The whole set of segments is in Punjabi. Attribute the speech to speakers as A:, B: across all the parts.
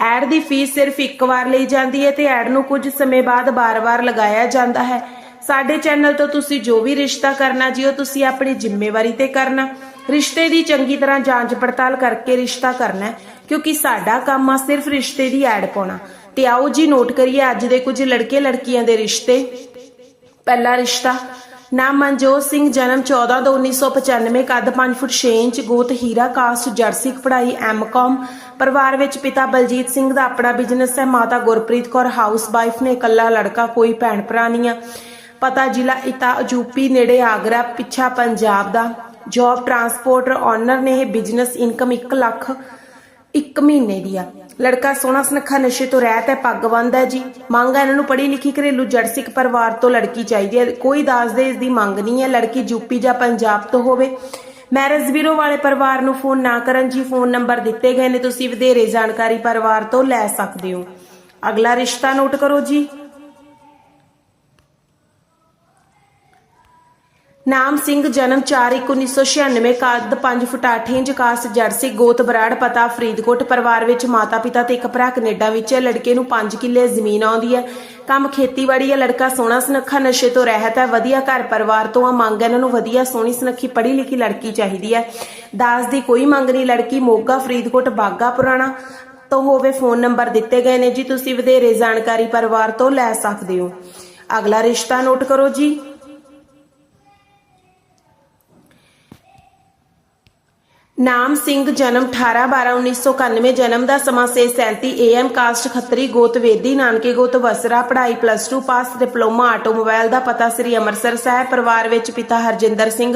A: ਐਡ ਦੀ ਫੀਸ ਸਿਰਫ ਇੱਕ ਵਾਰ ਲਈ ਜਾਂਦੀ ਹੈ ਤੇ ਐਡ ਨੂੰ ਕੁਝ ਸਮੇਂ ਬਾਅਦ ਬਾਰ-ਬਾਰ ਲਗਾਇਆ ਜਾਂਦਾ ਹੈ। ਸਾਡੇ ਚੈਨਲ ਤੋਂ ਤੁਸੀਂ ਜੋ ਵੀ ਰਿਸ਼ਤਾ ਕਰਨਾ ਜੀ ਤੁਸੀਂ ਆਪਣੀ ਜ਼ਿੰਮੇਵਾਰੀ ਤੇ ਕਰਨਾ। ਰਿਸ਼ਤੇ ਦੀ ਚੰਗੀ ਤਰ੍ਹਾਂ ਜਾਂਚ ਪੜਤਾਲ ਕਰਕੇ ਰਿਸ਼ਤਾ ਕਰਨਾ ਕਿਉਂਕਿ ਸਾਡਾ ਕੰਮ ਆ ਸਿਰਫ ਰਿਸ਼ਤੇ ਦੀ ਐਡ ਪਾਉਣਾ। ਤੇ ਆਓ ਜੀ, ਨੋਟ ਕਰੀਏ ਅੱਜ ਦੇ ਕੁਝ ਲੜਕੇ ਲੜਕੀਆਂ ਦੇ ਰਿਸ਼ਤੇ। ਪਹਿਲਾ ਰਿਸ਼ਤਾ ਨਾਮ ਮਨਜੋਤ ਸਿੰਘ, ਜਨਮ 14 ਤੋਂ 1995 ਕੱਦ 5 ਫੁੱਟ 6 ਇੰਚ, ਗੋਤ ਹੀਰਾ ਕਾਸਟ ਜਰਸੀ ਪੜ੍ਹਾਈ ਐਮਕਾਮ ਪਰਿਵਾਰ ਵਿੱਚ ਪਿਤਾ ਬਲਜੀਤ ਸਿੰਘ ਦਾ ਆਪਣਾ ਬਿਜ਼ਨਸ ਹੈ। ਮਾਤਾ ਗੁਰਪ੍ਰੀਤ ਕੌਰ ਹਾਊਸ ਵਾਈਫ ਨੇ ਇਕੱਲਾ ਲੜਕਾ, ਕੋਈ ਭੈਣ ਭਰਾ ਨਹੀਂ ਆ। ਪਤਾ ਜ਼ਿਲ੍ਹਾ ਇਤਾ ਯੂਪੀ, ਨੇੜੇ ਆਗਰਾ, ਪਿੱਛਾ ਪੰਜਾਬ ਦਾ। ਜੌਬ ਟਰਾਂਸਪੋਰਟਰ ਓਨਰ ਨੇ ਇਹ ਬਿਜ਼ਨਸ ਇਨਕਮ 1 ਲੱਖ ਇੱਕ ਮਹੀਨੇ ਦੀ ਆ। ਲੜਕਾ ਸੋਹਣਾ ਸੁਨੱਖਾ ਨਸ਼ੇ ਤੋਂ ਰਹਿਤ ਹੈ ਪੱਗ ਬੰਨ੍ਹਦਾ ਹੈ ਜੀ। ਮੰਗ ਹੈ ਇਹਨਾਂ ਨੂੰ ਪੜ੍ਹੀ ਲਿਖੀ ਘਰੇਲੂ ਜੜ ਸਿੱਖ ਪਰਿਵਾਰ ਤੋਂ ਲੜਕੀ ਚਾਹੀਦੀ ਹੈ। ਕੋਈ ਦਾਜ ਦੇ ਇਸ ਦੀ ਮੰਗ ਨਹੀਂ ਹੈ, ਲੜਕੀ ਯੂਪੀ ਜਾਂ ਪੰਜਾਬ ਤੋਂ ਹੋਵੇ। ਮੈਰਿਜ ਬਿਊਰੋ ਵਾਲੇ ਪਰਿਵਾਰ ਨੂੰ ਫੋਨ ਨਾ ਕਰਨ ਜੀ, ਫੋਨ ਨੰਬਰ ਦਿੱਤੇ ਗਏ ਨੇ, ਤੁਸੀਂ ਵਧੇਰੇ ਜਾਣਕਾਰੀ ਪਰਿਵਾਰ ਤੋਂ ਲੈ ਸਕਦੇ ਹੋ। ਅਗਲਾ ਰਿਸ਼ਤਾ ਨੋਟ ਕਰੋ ਜੀ। ਨਾਮ ਸਿੰਘ, ਜਨਮ 4/1996 ਕੱਦ 5 ਫੁੱਟ 8 ਇੰਚ ਕਾਸਟ ਜਰਸੀ, ਗੋਤ, ਬਰਾੜ, ਪਤਾ, ਫਰੀਦਕੋਟ ਪਰਿਵਾਰ ਵਿੱਚ ਮਾਤਾ ਪਿਤਾ ਤੇ ਇੱਕ ਭਰਾ ਕੈਨੇਡਾ ਵਿੱਚ ਹੈ। ਲੜਕੇ ਨੂੰ 5 ਕਿੱਲੇ ਜ਼ਮੀਨ ਆਉਂਦੀ ਹੈ। ਕੰਮ ਖੇਤੀਬਾੜੀ ਹੈ। ਲੜਕਾ ਸੋਹਣਾ ਸੁਨੱਖਾ, ਨਸ਼ੇ ਤੋਂ ਰਹਿਤ ਹੈ। ਵਧੀਆ ਘਰ ਪਰਿਵਾਰ ਤੋਂ ਆ ਮੰਗ ਹੈ। ਇਹਨਾਂ ਨੂੰ ਵਧੀਆ ਸੋਹਣੀ ਸੁਨੱਖੀ ਪੜ੍ਹੀ ਲਿਖੀ ਲੜਕੀ ਚਾਹੀਦੀ ਹੈ। ਦਾਸ ਦੀ ਕੋਈ ਮੰਗ ਨਹੀਂ। ਲੜਕੀ ਮੋਗਾ, ਫਰੀਦਕੋਟ ਬਾਗਾ ਪੁਰਾਣਾ ਤੋਂ ਹੋਵੇ ਫੋਨ ਨੰਬਰ ਦਿੱਤੇ ਗਏ ਨੇ। ਜੀ, ਤੁਸੀਂ ਵਧੇਰੇ ਜਾਣਕਾਰੀ ਪਰਿਵਾਰ ਤੋਂ ਲੈ ਸਕਦੇ ਹੋ। ਅਗਲਾ ਰਿਸ਼ਤਾ ਨੋਟ ਕਰੋ ਜੀ। ਨਾਮ ਸਿੰਘ, ਜਨਮ 18 12 1991 ਜਨਮ ਦਾ ਸਮਾਂ ਸੇ 637 AM ਕਾਸਟ ਖੱਤਰੀ ਗੋਤ ਵੇਦੀ ਨਾਨਕੇ ਗੋਤ, ਵਸਰਾ, ਪੜ੍ਹਾਈ ਪਲੱਸ 2 ਪਾਸ ਡਿਪਲੋਮਾ ਆਟੋਮੋਬਾਈਲ ਦਾ ਪਤਾ ਸ੍ਰੀ ਅੰਮ੍ਰਿਤਸਰ ਸਾਹਿਬ, ਪਰਿਵਾਰ ਵਿੱਚ ਪਿਤਾ ਹਰਜਿੰਦਰ ਸਿੰਘ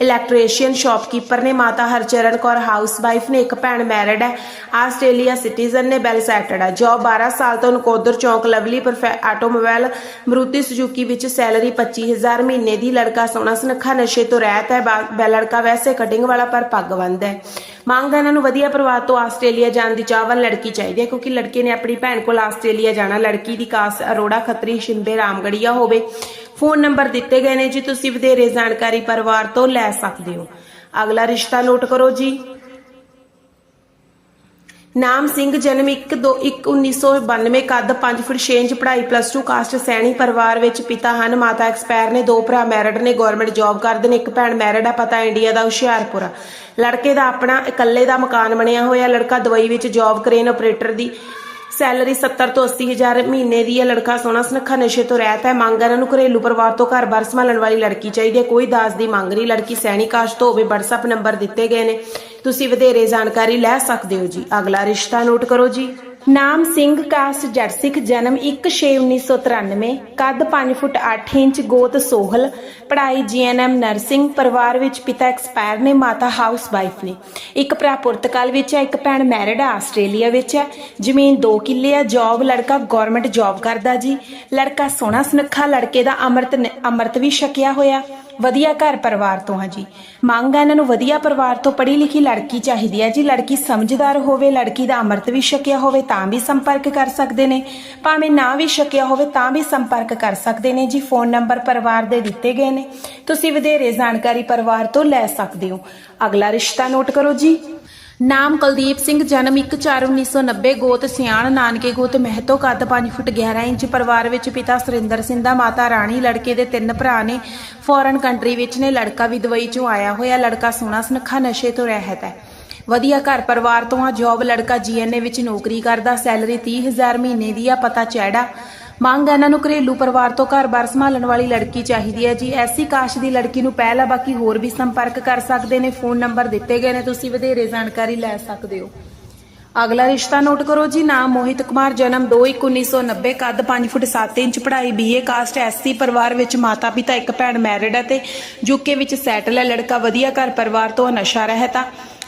A: ਇਲੈਕਟ੍ਰੀਸ਼ੀਅਨ ਸ਼ਾਪਕੀਪਰ ਨੇ ਮਾਤਾ ਹਰਚਰਨ ਕੌਰ ਹਾਊਸਵਾਈਫ ਨੇ ਇੱਕ ਭੈਣ ਮੈਰਿਡ ਹੈ, ਆਸਟ੍ਰੇਲੀਆ ਸਿਟੀਜ਼ਨ ਨੇ ਬੈਲ ਸੈਟਡ ਹੈ। ਜੌਬ 12 ਸਾਲ ਤੋਂ ਨਕੋਦਰ ਚੌਂਕ, ਲਵਲੀ ਪਰਫੈ ਆਟੋਮੋਬਾਈਲ ਮਰੂਤੀ ਸੁਜ਼ੂਕੀ ਵਿੱਚ ਸੈਲਰੀ 25000 ਮਹੀਨੇ ਦੀ, ਲੜਕਾ ਸੋਹਣਾ ਸੁਨੱਖਾ ਨਸ਼ੇ ਤੋਂ ਰਹਿਤ ਹੈ ਲੜਕਾ ਵੈਸੇ ਕਟਿੰਗ ਵਾਲਾ ਪਰ ਪੱਗ ਬੰਦ ਬੰਨ੍ਹਦਾ ਹੈ। ਮੰਗ ਇਹਨਾਂ ਨੂੰ ਵਧੀਆ ਪਰਿਵਾਰ ਤੋਂ ਆਸਟ੍ਰੇਲੀਆ ਜਾਣ ਦੀ ਚਾਹਵਾਨ ਲੜਕੀ ਚਾਹੀਦੀ ਹੈ ਕਿਉਂਕਿ ਲੜਕੇ ਨੇ ਆਪਣੀ ਭੈਣ ਕੋਲ ਆਸਟ੍ਰੇਲੀਆ ਜਾਣਾ। ਲੜਕੀ ਦੀ ਕਾਸ ਅਰੋੜਾ, ਖੱਤਰੀ, ਸ਼ਿੰਬੇ, ਰਾਮਗੜੀਆ ਹੋਵੇ। ਫੋਨ ਨੰਬਰ ਦਿੱਤੇ ਗਏ ਨੇ ਜੀ, ਤੁਸੀਂ ਵਧੇਰੇ ਜਾਣਕਾਰੀ ਪਰਿਵਾਰ ਤੋਂ ਲੈ ਸਕਦੇ ਹੋ। ਅਗਲਾ ਰਿਸ਼ਤਾ ਨੋਟ ਕਰੋ ਜੀ। ਨਾਮ ਸਿੰਘ, ਜਨਮ 1 2 1 1992 ਕੱਦ 5 ਫੁੱਟ 6 ਇੰਚ, ਪੜ੍ਹਾਈ ਪਲੱਸ 2 ਕਾਸਟ ਸੈਣੀ ਪਰਿਵਾਰ ਵਿੱਚ ਪਿਤਾ ਹਨ, ਮਾਤਾ ਐਕਸਪਾਇਰ ਨੇ, ਦੋ ਭਰਾ ਮੈਰਿਡ ਨੇ ਗਵਰਨਮੈਂਟ ਜੌਬ ਕਰਦੇ ਨੇ, ਇੱਕ ਭੈਣ ਮੈਰਿਡ ਆ, ਪਤਾ ਇੰਡੀਆ ਦਾ ਹੁਸ਼ਿਆਰਪੁਰ ਆ। ਲੜਕੇ ਦਾ ਆਪਣਾ, ਇਕੱਲੇ ਦਾ ਮਕਾਨ ਬਣਿਆ ਹੋਇਆ, ਲੜਕਾ ਦੁਬਈ ਵਿੱਚ ਜੌਬ ਕਰੇਨ ਆਪਰੇਟਰ ਦੀ ਸੈਲਰੀ 70 ਤੋਂ 80 ਹਜ਼ਾਰ ਮਹੀਨੇ ਦੀ ਹੈ। ਲੜਕਾ ਸੋਹਣਾ ਸੁਨੱਖਾ ਨਸ਼ੇ ਤੋਂ ਰਹਿਤ ਹੈ। ਮੰਗ ਇਹਨਾਂ ਨੂੰ ਘਰੇਲੂ ਪਰਿਵਾਰ ਤੋਂ ਘਰ-ਬਾਰ ਸੰਭਾਲਣ ਵਾਲੀ ਲੜਕੀ ਚਾਹੀਦੀ ਹੈ। ਕੋਈ ਦਾਸ ਦੀ ਮੰਗ ਨਹੀਂ। ਲੜਕੀ ਸੈਣੀ ਕਾਸਟ ਤੋਂ ਹੋਵੇ WhatsApp ਨੰਬਰ ਦਿੱਤੇ ਗਏ ਨੇ। ਤੁਸੀਂ ਵਧੇਰੇ ਜਾਣਕਾਰੀ ਲੈ ਸਕਦੇ ਹੋ ਜੀ। ਅਗਲਾ ਰਿਸ਼ਤਾ ਨੋਟ ਕਰੋ ਜੀ। ਨਾਮ ਸਿੰਘ ਕਾਸਟ ਜਰਸਿਕ ਜਨਮ 1/6/1993 ਕੱਦ 5 ਫੁੱਟ 8 ਇੰਚ, ਗੋਤ ਸੋਹਲ, ਪੜ੍ਹਾਈ ਜੀਐਨਐਮ ਨਰਸਿੰਗ, ਪਰਿਵਾਰ ਵਿੱਚ ਪਿਤਾ ਐਕਸਪਾਇਰ ਨੇ, ਮਾਤਾ ਹਾਊਸ ਵਾਈਫ ਨੇ। ਇੱਕ ਭਰਾ ਪੁਰਤਗਾਲ ਵਿੱਚ ਹੈ, ਇੱਕ ਭੈਣ ਮੈਰਿਡ ਆ, ਆਸਟ੍ਰੇਲੀਆ ਵਿੱਚ ਹੈ। ਜ਼ਮੀਨ 2 ਕਿੱਲੇ ਆ, ਜੌਬ ਲੜਕਾ ਗਵਰਨਮੈਂਟ ਜੌਬ ਕਰਦਾ ਜੀ। ਲੜਕਾ ਸੋਹਣਾ ਸੁਨੱਖਾ, ਲੜਕੇ ਦਾ ਅੰਮ੍ਰਿਤ ਨ- ਅੰਮ੍ਰਿਤ ਵੀ ਛਕਿਆ ਹੋਇਆ। ਵਧੀਆ ਘਰ ਪਰਿਵਾਰ ਤੋਂ ਹਾਂ ਜੀ। ਮੰਗ ਆ ਇਹਨਾਂ ਨੂੰ ਵਧੀਆ ਪਰਿਵਾਰ ਤੋਂ ਪੜ੍ਹੀ ਲਿਖੀ ਲੜਕੀ ਚਾਹੀਦੀ ਹੈ ਜੀ। ਲੜਕੀ ਸਮਝਦਾਰ ਹੋਵੇ, ਲੜਕੀ ਦਾ ਅੰਮ੍ਰਿਤ ਵੀ ਛਕਿਆ ਹੋਵੇ, ਤਾਂ ਵੀ ਸੰਪਰਕ ਕਰ ਸਕਦੇ ਨੇ। ਭਾਵੇਂ ਨਾ ਵੀ ਛਕਿਆ ਹੋਵੇ, ਤਾਂ ਵੀ ਸੰਪਰਕ ਕਰ ਸਕਦੇ ਨੇ ਜੀ। ਫੋਨ ਨੰਬਰ ਪਰਿਵਾਰ ਦੇ ਦਿੱਤੇ ਗਏ ਨੇ। ਤੁਸੀਂ ਵਧੇਰੇ ਜਾਣਕਾਰੀ ਪਰਿਵਾਰ ਤੋਂ ਲੈ ਸਕਦੇ ਹੋ। ਅਗਲਾ ਰਿਸ਼ਤਾ ਨੋਟ ਕਰੋ ਜੀ। ਨਾਮ ਕੁਲਦੀਪ ਸਿੰਘ, ਜਨਮ 1/4/1990 ਗੋਤ ਸਿਆਣ, ਨਾਨਕੇ ਗੋਤ, ਮਹਿਤੋ ਕੱਦ 5 ਫੁੱਟ 11 ਇੰਚ, ਪਰਿਵਾਰ ਵਿੱਚ ਪਿਤਾ ਸੁਰਿੰਦਰ ਸਿੰਘ ਦਾ, ਮਾਤਾ ਰਾਣੀ, ਲੜਕੇ ਦੇ ਤਿੰਨ ਭਰਾ ਨੇ ਫੋਰਨ ਕੰਟਰੀ ਵਿੱਚ ਨੇ, ਲੜਕਾ ਵੀ ਦੁਬਈ ਚੋਂ ਆਇਆ ਹੋਇਆ, ਲੜਕਾ ਸੋਹਣਾ ਸੁਨੱਖਾ, ਨਸ਼ੇ ਤੋਂ ਰਹਿਤ ਹੈ। ਵਧੀਆ ਘਰ ਪਰਿਵਾਰ ਤੋਂ ਆ ਜੌਬ ਲੜਕਾ ਜੀਐਨਏ ਵਿੱਚ ਨੌਕਰੀ ਕਰਦਾ ਸੈਲਰੀ 30000 ਮਹੀਨੇ ਦੀ ਆ, ਪਤਾ ਚੈੜਾ। ਮੰਗ ਇਹਨਾਂ ਨੂੰ ਘਰੇਲੂ ਪਰਿਵਾਰ ਤੋਂ ਘਰ-ਬਾਰ ਸੰਭਾਲਣ ਵਾਲੀ ਲੜਕੀ ਚਾਹੀਦੀ ਹੈ ਜੀ। ਐਸੀ ਕਾਸ਼ ਦੀ ਲੜਕੀ ਨੂੰ ਪਹਿਲਾ ਬਾਕੀ ਹੋਰ ਵੀ ਸੰਪਰਕ ਕਰ ਸਕਦੇ ਨੇ, ਫੋਨ ਨੰਬਰ ਦਿੱਤੇ ਗਏ ਨੇ, ਤੁਸੀਂ ਵਧੇਰੇ ਜਾਣਕਾਰੀ ਲੈ ਸਕਦੇ ਹੋ। ਅਗਲਾ ਰਿਸ਼ਤਾ ਨੋਟ ਕਰੋ ਜੀ, ਨਾਮ ਮੋਹਿਤ ਕੁਮਾਰ, ਜਨਮ 2/1/1990 ਕੱਦ 5 ਫੁੱਟ 7 ਇੰਚ, ਪੜ੍ਹਾਈ ਬੀਏ ਕਾਸਟ ਐਸਸੀ ਪਰਿਵਾਰ ਵਿੱਚ ਮਾਤਾ ਪਿਤਾ, ਇੱਕ ਭੈਣ ਮੈਰਿਡ ਹੈ ਤੇ ਯੂਕੇ ਵਿੱਚ ਸੈਟਲ ਹੈ। ਲੜਕਾ ਵਧੀਆ ਘਰ ਪਰਿਵਾਰ ਤੋਂ ਨਸ਼ਾ ਰਹਿਤਾ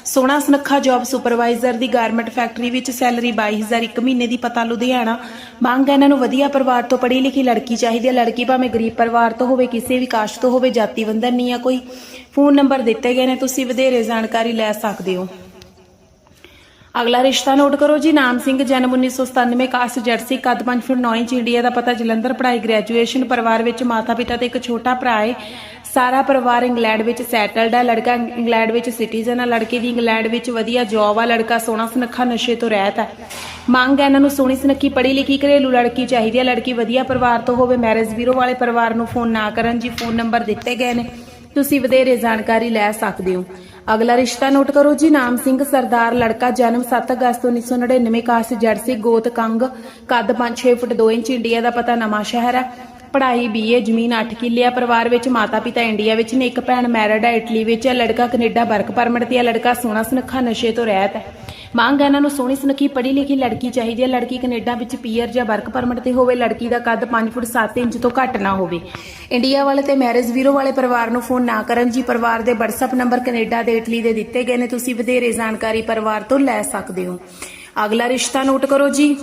A: ਸੋਹਣਾ ਸੁਨੱਖਾ ਜੌਬ ਸੁਪਰਵਾਈਜ਼ਰ ਦੀ ਗਾਰਮੈਂਟ ਫੈਕਟਰੀ ਵਿੱਚ ਸੈਲਰੀ 22000 ਇੱਕ ਮਹੀਨੇ ਦੀ ਪਤਾ ਲੁਧਿਆਣਾ। ਮੰਗ ਇਹਨਾਂ ਨੂੰ ਵਧੀਆ ਪਰਿਵਾਰ ਤੋਂ ਪੜ੍ਹੀ ਲਿਖੀ ਲੜਕੀ ਚਾਹੀਦੀ ਹੈ। ਲੜਕੀ ਭਾਵੇਂ ਗਰੀਬ ਪਰਿਵਾਰ ਤੋਂ ਹੋਵੇ, ਕਿਸੇ ਵੀ ਕਾਸਟ ਤੋਂ ਹੋਵੇ, ਜਾਤੀ ਬੰਧਨ ਨਹੀਂ ਆ ਕੋਈ। ਫੋਨ ਨੰਬਰ ਦਿੱਤੇ ਗਏ ਨੇ, ਤੁਸੀਂ ਵਧੇਰੇ ਜਾਣਕਾਰੀ ਲੈ ਸਕਦੇ ਹੋ। ਅਗਲਾ ਰਿਸ਼ਤਾ ਨੋਟ ਕਰੋ ਜੀ। ਨਾਮ ਸਿੰਘ, ਜਨਮ 1997 ਕਾਸਟ ਜਰਸੀ ਕੱਦ 5 ਫੁੱਟ 9 ਇੰਚ ਇੰਡੀਆ ਦਾ ਪਤਾ। ਜਲੰਧਰ ਪੜ੍ਹਾਈ ਗ੍ਰੈਜੂਏਸ਼ਨ ਪਰਿਵਾਰ ਵਿੱਚ ਮਾਤਾ ਪਿਤਾ ਤੇ ਇੱਕ ਛੋਟਾ ਭਰਾ ਹੈ। ਸਾਰਾ ਪਰਿਵਾਰ ਇੰਗਲੈਂਡ ਵਿੱਚ ਸੈਟਲਡ ਹੈ ਲੜਕਾ ਇੰਗਲੈਂਡ ਵਿੱਚ ਸਿਟੀਜ਼ਨ ਹੈ ਲੜਕੇ ਦੀ ਇੰਗਲੈਂਡ ਵਿੱਚ ਵਧੀਆ ਜੌਬ ਆ, ਲੜਕਾ ਸੋਹਣਾ ਸੁਨੱਖਾ ਨਸ਼ੇ ਤੋਂ ਰਹਿਤ ਹੈ ਮੰਗ ਹੈ ਇਹਨਾਂ ਨੂੰ ਸੋਹਣੀ ਸੁਨੱਖੀ ਪੜ੍ਹੀ ਲਿਖੀ ਘਰੇਲੂ ਲੜਕੀ ਚਾਹੀਦੀ ਹੈ ਲੜਕੀ ਵਧੀਆ ਪਰਿਵਾਰ ਤੋਂ ਹੋਵੇ ਮੈਰਿਜ ਬਿਊਰੋ ਵਾਲੇ ਪਰਿਵਾਰ ਨੂੰ ਫੋਨ ਨਾ ਕਰਨ ਜੀ ਫੋਨ ਨੰਬਰ ਦਿੱਤੇ ਗਏ ਨੇ, ਤੁਸੀਂ ਵਧੇਰੇ ਜਾਣਕਾਰੀ ਲੈ ਸਕਦੇ ਹੋ। ਅਗਲਾ ਰਿਸ਼ਤਾ ਨੋਟ ਕਰੋ ਜੀ, ਨਾਮ ਸਿੰਘ ਸਰਦਾਰ, ਲੜਕਾ ਜਨਮ 7 ਅਗਸਤ 1999 ਕਾਸ ਜਰਸੀ ਗੋਤ ਕੰਗ ਕੱਦ 5-6 ਫੁੱਟ 2 ਇੰਚ, ਇੰਡੀਆ ਦਾ ਪਤਾ ਨਵਾਂ ਸ਼ਹਿਰ ਹੈ। ਪੜ੍ਹਾਈ ਬੀਏ ਜ਼ਮੀਨ 8 ਕਿੱਲੇ ਆ ਪਰਿਵਾਰ ਵਿੱਚ ਮਾਤਾ ਪਿਤਾ ਇੰਡੀਆ ਵਿੱਚ ਨੇ, ਇੱਕ ਭੈਣ ਮੈਰਿਡ ਹੈ ਇਟਲੀ ਵਿੱਚ ਹੈ ਲੜਕਾ ਕੈਨੇਡਾ, ਵਰਕ ਪਰਮਿਟ ਤੇ ਹੈ ਲੜਕਾ ਸੋਹਣਾ ਸੁਨੱਖਾ ਨਸ਼ੇ ਤੋਂ ਰਹਿਤ ਹੈ ਮੰਗ ਇਹਨਾਂ ਨੂੰ ਸੋਹਣੀ ਸੁਨੱਖੀ ਪੜ੍ਹੀ ਲਿਖੀ ਲੜਕੀ ਚਾਹੀਦੀ ਹੈ ਲੜਕੀ ਕੈਨੇਡਾ ਵਿੱਚ ਪੀਅਰ ਜਾਂ ਵਰਕ ਪਰਮਿਟ ਤੇ ਹੋਵੇ, ਲੜਕੀ ਦਾ ਕੱਦ 5 ਫੁੱਟ 7 ਇੰਚ ਤੋਂ ਘੱਟ ਨਾ ਹੋਵੇ। ਇੰਡੀਆ ਵਾਲੇ ਤੇ ਮੈਰਿਜ ਵੀਰੋ ਵਾਲੇ ਪਰਿਵਾਰ ਨੂੰ ਫੋਨ ਨਾ ਕਰਨ ਜੀ, ਪਰਿਵਾਰ ਦੇ WhatsApp ਨੰਬਰ ਕੈਨੇਡਾ ਦੇ ਇਟਲੀ ਦੇ ਦਿੱਤੇ ਗਏ ਨੇ, ਤੁਸੀਂ ਵਧੇਰੇ ਜਾਣਕਾਰੀ ਪਰਿਵਾਰ ਤੋਂ ਲੈ ਸਕਦੇ ਹੋ। ਅਗਲਾ ਰਿਸ਼ਤਾ ਨੋਟ ਕਰੋ ਜੀ।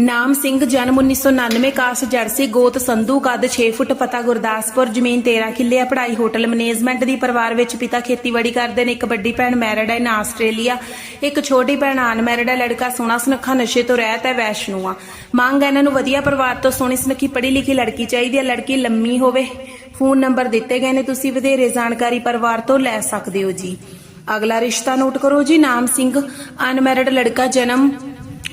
A: ਨਾਮ ਸਿੰਘ, ਜਨਮ 1999 ਕਾਸ ਜਰਸੀ, ਗੋਤ ਸੰਧੂ, ਕੱਦ 6 ਫੁੱਟ, ਪਤਾ ਗੁਰਦਾਸਪੁਰ, ਜ਼ਮੀਨ 13 ਕਿੱਲੇ ਆ ਹੋਟਲ ਮੈਨੇਜਮੈਂਟ ਦੀ ਪਰਿਵਾਰ ਵਿੱਚ ਪਿਤਾ ਖੇਤੀਬਾੜੀ ਕਰਦੇ ਨੇ, ਇੱਕ ਵੱਡੀ ਭੈਣ ਮੈਰਿਡ ਹੈ ਨਾ ਆਸਟ੍ਰੇਲੀਆ, ਇੱਕ ਛੋਟੀ ਭੈਣ ਅਨਮੈਰਿਡ ਹੈ ਲੜਕਾ ਸੋਹਣਾ ਸੁਨੱਖਾ ਨਸ਼ੇ ਤੋਂ ਰਹਿਤ ਹੈ ਵੈਸ਼ਨੂ ਆ। ਮੰਗ ਇਹਨਾਂ ਨੂੰ ਵਧੀਆ ਪਰਿਵਾਰ ਤੋਂ ਸੋਹਣੀ ਸੁਨੱਖੀ ਪੜ੍ਹੀ ਲਿਖੀ ਲੜਕੀ ਚਾਹੀਦੀ ਹੈ ਲੜਕੀ ਲੰਮੀ ਹੋਵੇ। ਫੋਨ ਨੰਬਰ ਦਿੱਤੇ ਗਏ ਨੇ, ਤੁਸੀਂ ਵਧੇਰੇ ਜਾਣਕਾਰੀ ਪਰਿਵਾਰ ਤੋਂ ਲੈ ਸਕਦੇ ਹੋ ਜੀ। ਅਗਲਾ ਰਿਸ਼ਤਾ ਨੋਟ ਕਰੋ ਜੀ, ਨਾਮ ਸਿੰਘ, ਅਨਮੈਰਿਡ ਲੜਕਾ ਜਨਮ